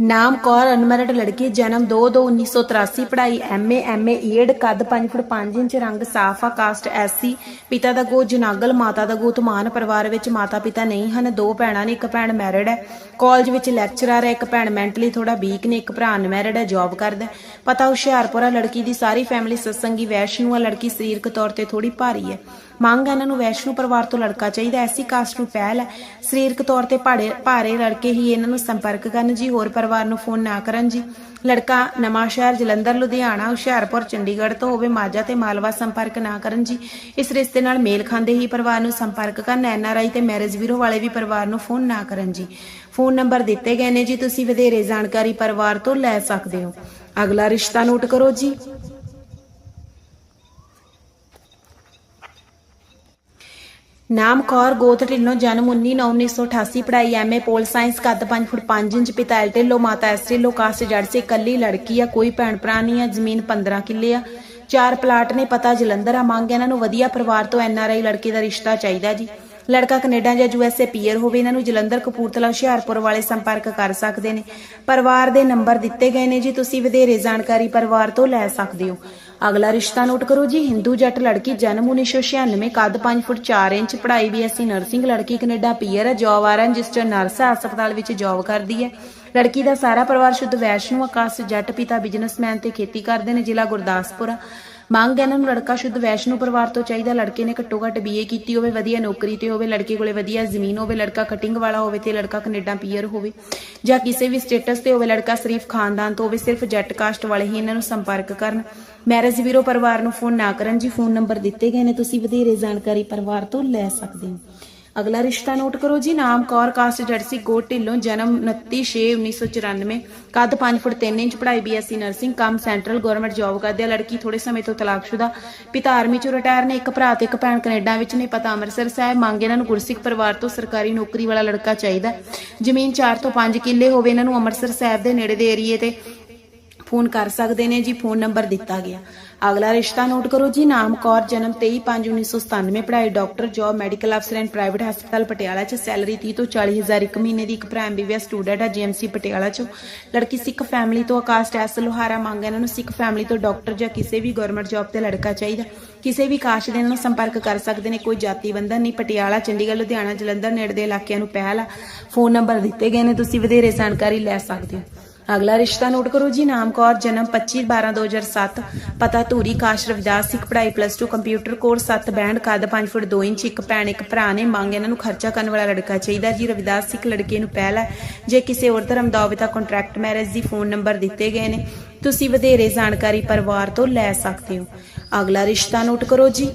A: ਨਾਮ ਕੌਰ ਅਨਮੈਰਿਡ ਲੜਕੀ, ਜਨਮ 2/2/1983 ਪੜ੍ਹਾਈ ਐਮਏ ਐਮਏ ਈਡ ਕੱਦ 5 ਫੁੱਟ 5 ਇੰਚ, ਰੰਗ ਸਾਫ਼ ਆ, ਕਾਸਟ ਐਸਸੀ ਪਿਤਾ ਦਾ ਗੋ ਜਨਾਗਲ, ਮਾਤਾ ਦਾ ਗੋ ਧਮਾਨ, ਪਰਿਵਾਰ ਵਿੱਚ ਮਾਤਾ ਪਿਤਾ ਨਹੀਂ ਹਨ, ਦੋ ਭੈਣਾਂ ਨੇ, ਇੱਕ ਭੈਣ ਮੈਰਿਡ ਹੈ। ਕਾਲਜ ਵਿੱਚ ਲੈਕਚਰਰ ਹੈ, ਇੱਕ ਭੈਣ ਮੈਂਟਲੀ ਥੋੜਾ ਵੀਕ ਨੇ, ਇੱਕ ਭਰਾ ਅਨਮੈਰਿਡ ਹੈ, ਜੌਬ ਕਰਦਾ ਹੈ। ਪਤਾ ਹੁਸ਼ਿਆਰਪੁਰਾ ਲੜਕੀ ਦੀ ਸਾਰੀ ਫੈਮਿਲੀ ਸਤਸੰਗੀ, ਵੈਸ਼ਨੂ ਆ, ਲੜਕੀ ਸਰੀਰਕ ਤੌਰ ਤੇ ਥੋੜੀ ਭਾਰੀ ਹੈ। ਮੰਗ ਹੈ ਇਹਨਾਂ ਨੂੰ ਵੈਸ਼ਨੂ ਪਰਿਵਾਰ ਤੋਂ ਲੜਕਾ ਚਾਹੀਦਾ ਐਸੀ ਕਾਸਟ ਨੂੰ ਪਹਿਲ ਹੈ। ਸਰੀਰਕ ਤੌਰ ਤੇ ਭਾੜੇ ਭਾਰੇ ਲੜਕੇ ਹੀ ਇਹਨਾਂ ਨੂੰ ਸੰਪਰਕ ਕਰਨ ਜੀ। ਹੋਰ ਪਰਿਵਾਰ ਨੂੰ ਫੋਨ ਨਾ ਕਰਨ ਜੀ। ਲੜਕਾ ਨਵਾਂ ਸ਼ਹਿਰ, ਜਲੰਧਰ, ਲੁਧਿਆਣਾ, ਹੁਸ਼ਿਆਰਪੁਰ, ਚੰਡੀਗੜ੍ਹ ਤੋਂ ਹੋਵੇ ਮਾਝਾ ਤੇ ਮਾਲਵਾ ਸੰਪਰਕ ਨਾ ਕਰਨ ਜੀ। ਇਸ ਰਿਸ਼ਤੇ ਨਾਲ ਮੇਲ ਖਾਂਦੇ ਹੀ ਪਰਿਵਾਰ ਨੂੰ ਸੰਪਰਕ ਕਰਨ ਐਨਆਰਆਈ ਤੇ ਮੈਰਿਜ ਵੀਰੋ ਵਾਲੇ ਵੀ ਪਰਿਵਾਰ ਨੂੰ ਫੋਨ ਨਾ ਕਰਨ ਜੀ। ਫੋਨ ਨੰਬਰ ਦਿੱਤੇ ਗਏ ਨੇ ਜੀ। ਤੁਸੀਂ ਵਧੇਰੇ ਜਾਣਕਾਰੀ ਪਰਿਵਾਰ ਤੋਂ ਲੈ ਸਕਦੇ ਹੋ। ਅਗਲਾ ਰਿਸ਼ਤਾ ਨੋਟ ਕਰੋ ਜੀ। ਨਾਮ ਕੌਰ ਗੋਤ ਢਿੱਲੋਂ ਜਨਮ 19/9/1988 ਪੜ੍ਹਾਈ ਐਮਏ ਪੋਲ ਸਾਇੰਸ ਕੱਦ 5 ਫੁੱਟ 5 ਇੰਚ, ਪਿਤਾ ਐਲ ਢਿੱਲੋਂ ਮਾਤਾ ਐਸ ਢਿੱਲੋਂ ਕਾਸਟ ਜੜ ਸੇ, ਇਕੱਲੀ ਲੜਕੀ ਆ, ਕੋਈ ਭੈਣ ਭਰਾ ਨਹੀਂ ਆ, ਜ਼ਮੀਨ 15 ਕਿੱਲੇ ਆ। ਚਾਰ ਪਲਾਟ ਨੇ, ਪਤਾ ਜਲੰਧਰ ਆ, ਮੰਗ ਇਹਨਾਂ ਨੂੰ ਵਧੀਆ ਪਰਿਵਾਰ ਤੋਂ ਐਨਆਰਆਈ ਲੜਕੇ ਦਾ ਰਿਸ਼ਤਾ ਚਾਹੀਦਾ ਜੀ। ਲੜਕਾ ਕੈਨੇਡਾ ਜਾਂ ਯੂਐਸਏ ਪੀਅਰ ਹੋਵੇ, ਇਹਨਾਂ ਨੂੰ ਜਲੰਧਰ, ਕਪੂਰਥਲਾ, ਹੁਸ਼ਿਆਰਪੁਰ ਵਾਲੇ ਸੰਪਰਕ ਕਰ ਸਕਦੇ ਨੇ। ਪਰਿਵਾਰ ਦੇ ਨੰਬਰ ਦਿੱਤੇ ਗਏ ਨੇ ਜੀ, ਤੁਸੀਂ ਵਧੇਰੇ ਜਾਣਕਾਰੀ ਪਰਿਵਾਰ ਤੋਂ ਲੈ ਸਕਦੇ ਹੋ। ਅਗਲਾ ਰਿਸ਼ਤਾ ਨੋਟ ਕਰੋ ਜੀ, ਹਿੰਦੂ ਜੱਟ ਲੜਕੀ ਜਨਮ 1996 ਕੱਦ 5 ਫੁੱਟ 4 ਇੰਚ, ਪੜ੍ਹਾਈ ਬੀਐਸਸੀ ਨਰਸਿੰਗ ਲੜਕੀ ਕੈਨੇਡਾ ਪੀਅਰ ਹੈ, ਜੌਬ ਆ ਨਰਸ ਹੈ ਹਸਪਤਾਲ ਵਿੱਚ ਜੌਬ ਕਰਦੀ ਹੈ। ਲੜਕੀ ਦਾ ਸਾਰਾ ਪਰਿਵਾਰ ਸ਼ੁੱਧ ਵੈਸ਼ਨੂ, ਆਕਾਸ਼ ਜੱਟ ਪਿਤਾ ਬਿਜ਼ਨਸਮੈਨ ਤੇ ਖੇਤੀ ਕਰਦੇ ਨੇ, ਜ਼ਿਲ੍ਹਾ ਗੁਰਦਾਸਪੁਰ। ਮੰਗ ਇਹਨਾਂ ਨੂੰ ਲੜਕਾ ਸ਼ੁੱਧ ਵੈਸ਼ਨੂ ਪਰਿਵਾਰ ਤੋਂ ਚਾਹੀਦਾ, ਲੜਕੇ ਨੇ ਘੱਟੋ ਘੱਟ ਬੀਏ ਕੀਤੀ ਹੋਵੇ, ਵਧੀਆ ਨੌਕਰੀ ਤੇ ਹੋਵੇ, ਲੜਕੇ ਕੋਲੇ ਵਧੀਆ ਜ਼ਮੀਨ ਹੋਵੇ, ਲੜਕਾ ਕਟਿੰਗ ਵਾਲਾ ਹੋਵੇ ਤੇ ਲੜਕਾ ਕੈਨੇਡਾ ਪੀਅਰ ਹੋਵੇ, ਜਾਂ ਕਿਸੇ ਵੀ ਸਟੇਟਸ ਤੇ ਹੋਵੇ, ਲੜਕਾ ਸਿਰਫ ਖਾਨਦਾਨ ਤੋਂ ਹੋਵੇ, ਸਿਰਫ ਜੱਟ ਕਾਸਟ ਵਾਲੇ ਹੀ ਇਹਨਾਂ ਨੂੰ ਸੰਪਰਕ ਕਰਨ। ਮੈਰਿਜ ਵੀਰੋ ਪਰਿਵਾਰ ਨੂੰ ਫੋਨ ਨਾ ਕਰਨ ਜੀ, ਫੋਨ ਨੰਬਰ ਦਿੱਤੇ ਗਏ ਨੇ, ਤੁਸੀਂ ਵਧੇਰੇ ਜਾਣਕਾਰੀ ਪਰਿਵਾਰ ਤੋਂ ਲੈ ਸਕਦੇ ਹੋ। ਅਗਲਾ ਰਿਸ਼ਤਾ ਨੋਟ ਕਰੋ ਜੀ, ਨਾਮ ਕੌਰ, ਕਾਸਟ ਜਰਸੀ ਗੋਟ ਢਿੱਲੋਂ, ਜਨਮ 29/6/1994 ਕੱਦ 5 ਫੁੱਟ 3 ਇੰਚ, ਪੜ੍ਹਾਈ ਬੀਐਸਸੀ ਨਰਸਿੰਗ, ਕੰਮ ਸੈਂਟਰਲ ਗਵਰਨਮੈਂਟ ਜੌਬ ਕਰਦੇ ਆ, ਲੜਕੀ ਥੋੜੇ ਸਮੇਂ ਤੋਂ ਤਲਾਕਸ਼ੁਦਾ, ਪਿਤਾ ਆਰਮੀ ਚੋਂ ਰਿਟਾਇਰ ਨੇ, ਇੱਕ ਭਰਾ ਤੇ ਇੱਕ ਭੈਣ ਕੈਨੇਡਾ ਵਿੱਚ ਨੇ, ਪਤਾ ਅੰਮ੍ਰਿਤਸਰ ਸਾਹਿਬ, ਮੰਗ ਇਹਨਾਂ ਨੂੰ ਗੁਰਸਿੱਖ ਪਰਿਵਾਰ ਤੋਂ ਸਰਕਾਰੀ ਨੌਕਰੀ ਵਾਲਾ ਲੜਕਾ ਚਾਹੀਦਾ ਜ਼ਮੀਨ 4 ਤੋਂ 5 ਕਿੱਲੇ ਹੋਵੇ ਇਹਨਾਂ ਨੂੰ ਅੰਮ੍ਰਿਤਸਰ ਸਾਹਿਬ ਦੇ ਨੇੜੇ ਦੇ ਏਰੀਏ ਤੇ ਫੋਨ ਕਰ ਸਕਦੇ ਨੇ ਜੀ, ਫੋਨ ਨੰਬਰ ਦਿੱਤਾ ਗਿਆ। ਅਗਲਾ ਰਿਸ਼ਤਾ ਨੋਟ ਕਰੋ ਜੀ, ਨਾਮ, ਕੌਰ, ਜਨਮ 23/5/1997 ਪੜ੍ਹਾਈ ਡਾਕਟਰ, ਜੋਬ, ਮੈਡੀਕਲ ਅਫਸਰ ਐਂਡ ਪ੍ਰਾਈਵੇਟ ਹਸਪਤਾਲ ਪਟਿਆਲਾ ਚ। ਸੈਲਰੀ 30 ਤੋਂ 40 ਹਜ਼ਾਰ ਇੱਕ ਮਹੀਨੇ ਦੀ ਇੱਕ ਭਰਾ ਐਮਬੀਬੀਐਸ ਸਟੂਡੈਂਟ ਹੈ ਜੀਐਮਸੀ ਪਟਿਆਲਾ ਚ। ਲੜਕੀ ਸਿੱਖ ਫੈਮਿਲੀ ਤੋਂ ਆਕਾਸ਼ ਐਸ ਲੋਹਾਰਾ ਮੰਗ ਇਹਨਾਂ ਨੂੰ ਸਿੱਖ ਫੈਮਿਲੀ ਤੋਂ ਡਾਕਟਰ ਜਾਂ ਕਿਸੇ ਵੀ ਗਵਰਨਮੈਂਟ ਜੌਬ ਤੇ ਲੜਕਾ ਚਾਹੀਦਾ। ਕਿਸੇ ਵੀ ਕਾਸ਼ ਦੇ ਨਾਲ ਸੰਪਰਕ ਕਰ ਸਕਦੇ ਨੇ, ਕੋਈ ਜਾਤੀ ਬੰਧਨ ਨਹੀਂ। ਪਟਿਆਲਾ, ਚੰਡੀਗੜ੍ਹ, ਲੁਧਿਆਣਾ, ਜਲੰਧਰ ਨੇੜੇ ਦੇ ਇਲਾਕਿਆਂ ਨੂੰ ਪਹਿਲ ਆ। ਫੋਨ ਨੰਬਰ ਦਿੱਤੇ ਗਏ ਨੇ, ਤੁਸੀਂ ਵਧੇਰੇ ਜਾਣਕਾਰੀ ਲੈ ਸਕਦੇ ਹੋ। ਅਗਲਾ ਰਿਸ਼ਤਾ ਨੋਟ ਕਰੋ ਜੀ, ਨਾਮ ਕੌਰ, ਜਨਮ 25/12/2007 ਪਤਾ ਧੂਰੀ, ਕਾਸ਼ ਰਵਿਦਾਸ, ਸਿੱਖ ਪੜ੍ਹਾਈ ਪਲੱਸ 2 ਕੰਪਿਊਟਰ ਕੋਰਸ 7 ਬੈਂਡ, ਕੱਦ 5 ਫੁੱਟ 2 ਇੰਚ, ਇੱਕ ਭੈਣ, ਇੱਕ ਭਰਾ ਨੇ, ਮੰਗ ਇਹਨਾਂ ਨੂੰ ਖਰਚਾ ਕਰਨ ਵਾਲਾ ਲੜਕਾ ਚਾਹੀਦਾ ਜੀ, ਰਵਿਦਾਸ ਸਿੱਖ ਲੜਕੇ ਨੂੰ ਪਹਿਲ ਹੈ। ਜੇ ਕਿਸੇ ਹੋਰ ਧਰਮ ਦਾ ਹੋਵੇ ਤਾਂ ਕੰਟਰੈਕਟ ਮੈਰਿਜ ਦੀ ਫੋਨ ਨੰਬਰ ਦਿੱਤੇ ਗਏ ਨੇ, ਤੁਸੀਂ ਵਧੇਰੇ ਜਾਣਕਾਰੀ ਪਰਿਵਾਰ ਤੋਂ ਲੈ ਸਕਦੇ ਹੋ। ਅਗਲਾ ਰਿਸ਼ਤਾ ਨੋਟ ਕਰੋ ਜੀ।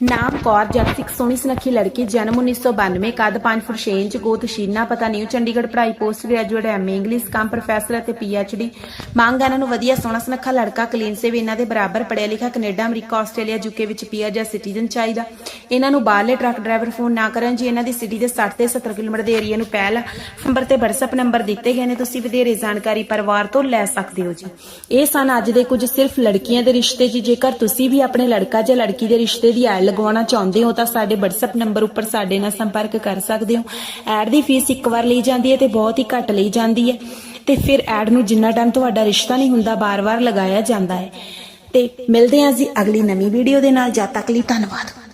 A: ਨਾਮ ਕੌਰ ਜੱਟ ਇੱਕ ਸੋਹਣੀ ਸੁਨੱਖੀ ਲੜਕੀ, ਜਨਮ 1992 ਕੱਦ 5 ਫੁੱਟ 6 ਇੰਚ ਗੋਤ ਸ਼ੀਨਾ, ਪਤਾ ਨਿਊ ਚੰਡੀਗੜ੍ਹ ਪੜ੍ਹਾਈ ਪੋਸਟ ਗ੍ਰੈਜੂਏਟ ਐਮਏ ਇੰਗਲਿਸ਼ ਕੰਮ, ਪ੍ਰੋਫੈਸਰ ਅਤੇ ਪੀਐਚਡੀ। ਮੰਗ ਇਹਨਾਂ ਨੂੰ ਵਧੀਆ ਸੋਹਣਾ ਸੁਨੱਖਾ ਲੜਕਾ, ਕਲੀਨ ਸੇਵ ਇਹਨਾਂ ਦੇ ਬਰਾਬਰ ਪੜ੍ਹਿਆ ਲਿਖਿਆ, ਕੈਨੇਡਾ, ਅਮਰੀਕਾ, ਆਸਟ੍ਰੇਲੀਆ ਯੂਕੇ ਵਿੱਚ ਪੀਆਰ ਜਾਂ ਸਿਟੀਜ਼ਨ ਚਾਹੀਦਾ। ਇਹਨਾਂ ਨੂੰ ਬਾਹਰਲੇ ਟਰੱਕ ਡਰਾਈਵਰ ਫੋਨ ਨਾ ਕਰਨ, ਜੀ ਇਹਨਾਂ ਦੀ ਸਿਟੀ ਦੇ 60 ਤੇ 70 ਕਿਲੋਮੀਟਰ ਦੇ ਏਰੀਆ ਨੂੰ ਪਹਿਲ ਨੰਬਰ ਤੇ WhatsApp ਨੰਬਰ ਦਿੱਤੇ ਗਏ ਨੇ, ਤੁਸੀਂ ਵਧੇਰੇ ਜਾਣਕਾਰੀ ਪਰਿਵਾਰ ਤੋਂ ਲੈ ਸਕਦੇ ਹੋ ਜੀ। ਇਹ ਸਨ ਅੱਜ ਦੇ ਕੁਝ ਸਿਰਫ ਲੜਕੀਆਂ ਦੇ ਰਿਸ਼ਤੇ ਜੀ, ਜੇਕਰ ਤੁਸੀਂ ਵੀ ਆਪਣੇ ਲੜਕਾ ਜਾਂ ਲੜਕੀ ਦੇ ਰਿਸ਼ਤੇ ਦੀ ਐਡ ਲਗਵਾਉਣਾ ਚਾਹੁੰਦੇ ਹੋ ਤਾਂ ਸਾਡੇ WhatsApp ਨੰਬਰ ਉੱਪਰ ਸਾਡੇ ਨਾਲ ਸੰਪਰਕ ਕਰ ਸਕਦੇ ਹੋ। ਐਡ ਦੀ ਫੀਸ ਇੱਕ ਵਾਰ ਲਈ ਜਾਂਦੀ ਹੈ ਤੇ ਬਹੁਤ ਹੀ ਘੱਟ ਲਈ ਜਾਂਦੀ ਹੈ। ਤੇ ਫਿਰ ਐਡ ਨੂੰ ਜਿੰਨਾ ਟਾਈਮ ਤੁਹਾਡਾ ਰਿਸ਼ਤਾ ਨਹੀਂ ਹੁੰਦਾ, ਬਾਰ-ਬਾਰ ਲਗਾਇਆ ਜਾਂਦਾ ਹੈ। ਤੇ ਮਿਲਦੇ ਹਾਂ ਜੀ ਅਗਲੀ ਨਵੀਂ ਵੀਡੀਓ ਦੇ ਨਾਲ। ਜਦ ਤੱਕ ਲਈ ਧੰਨਵਾਦ।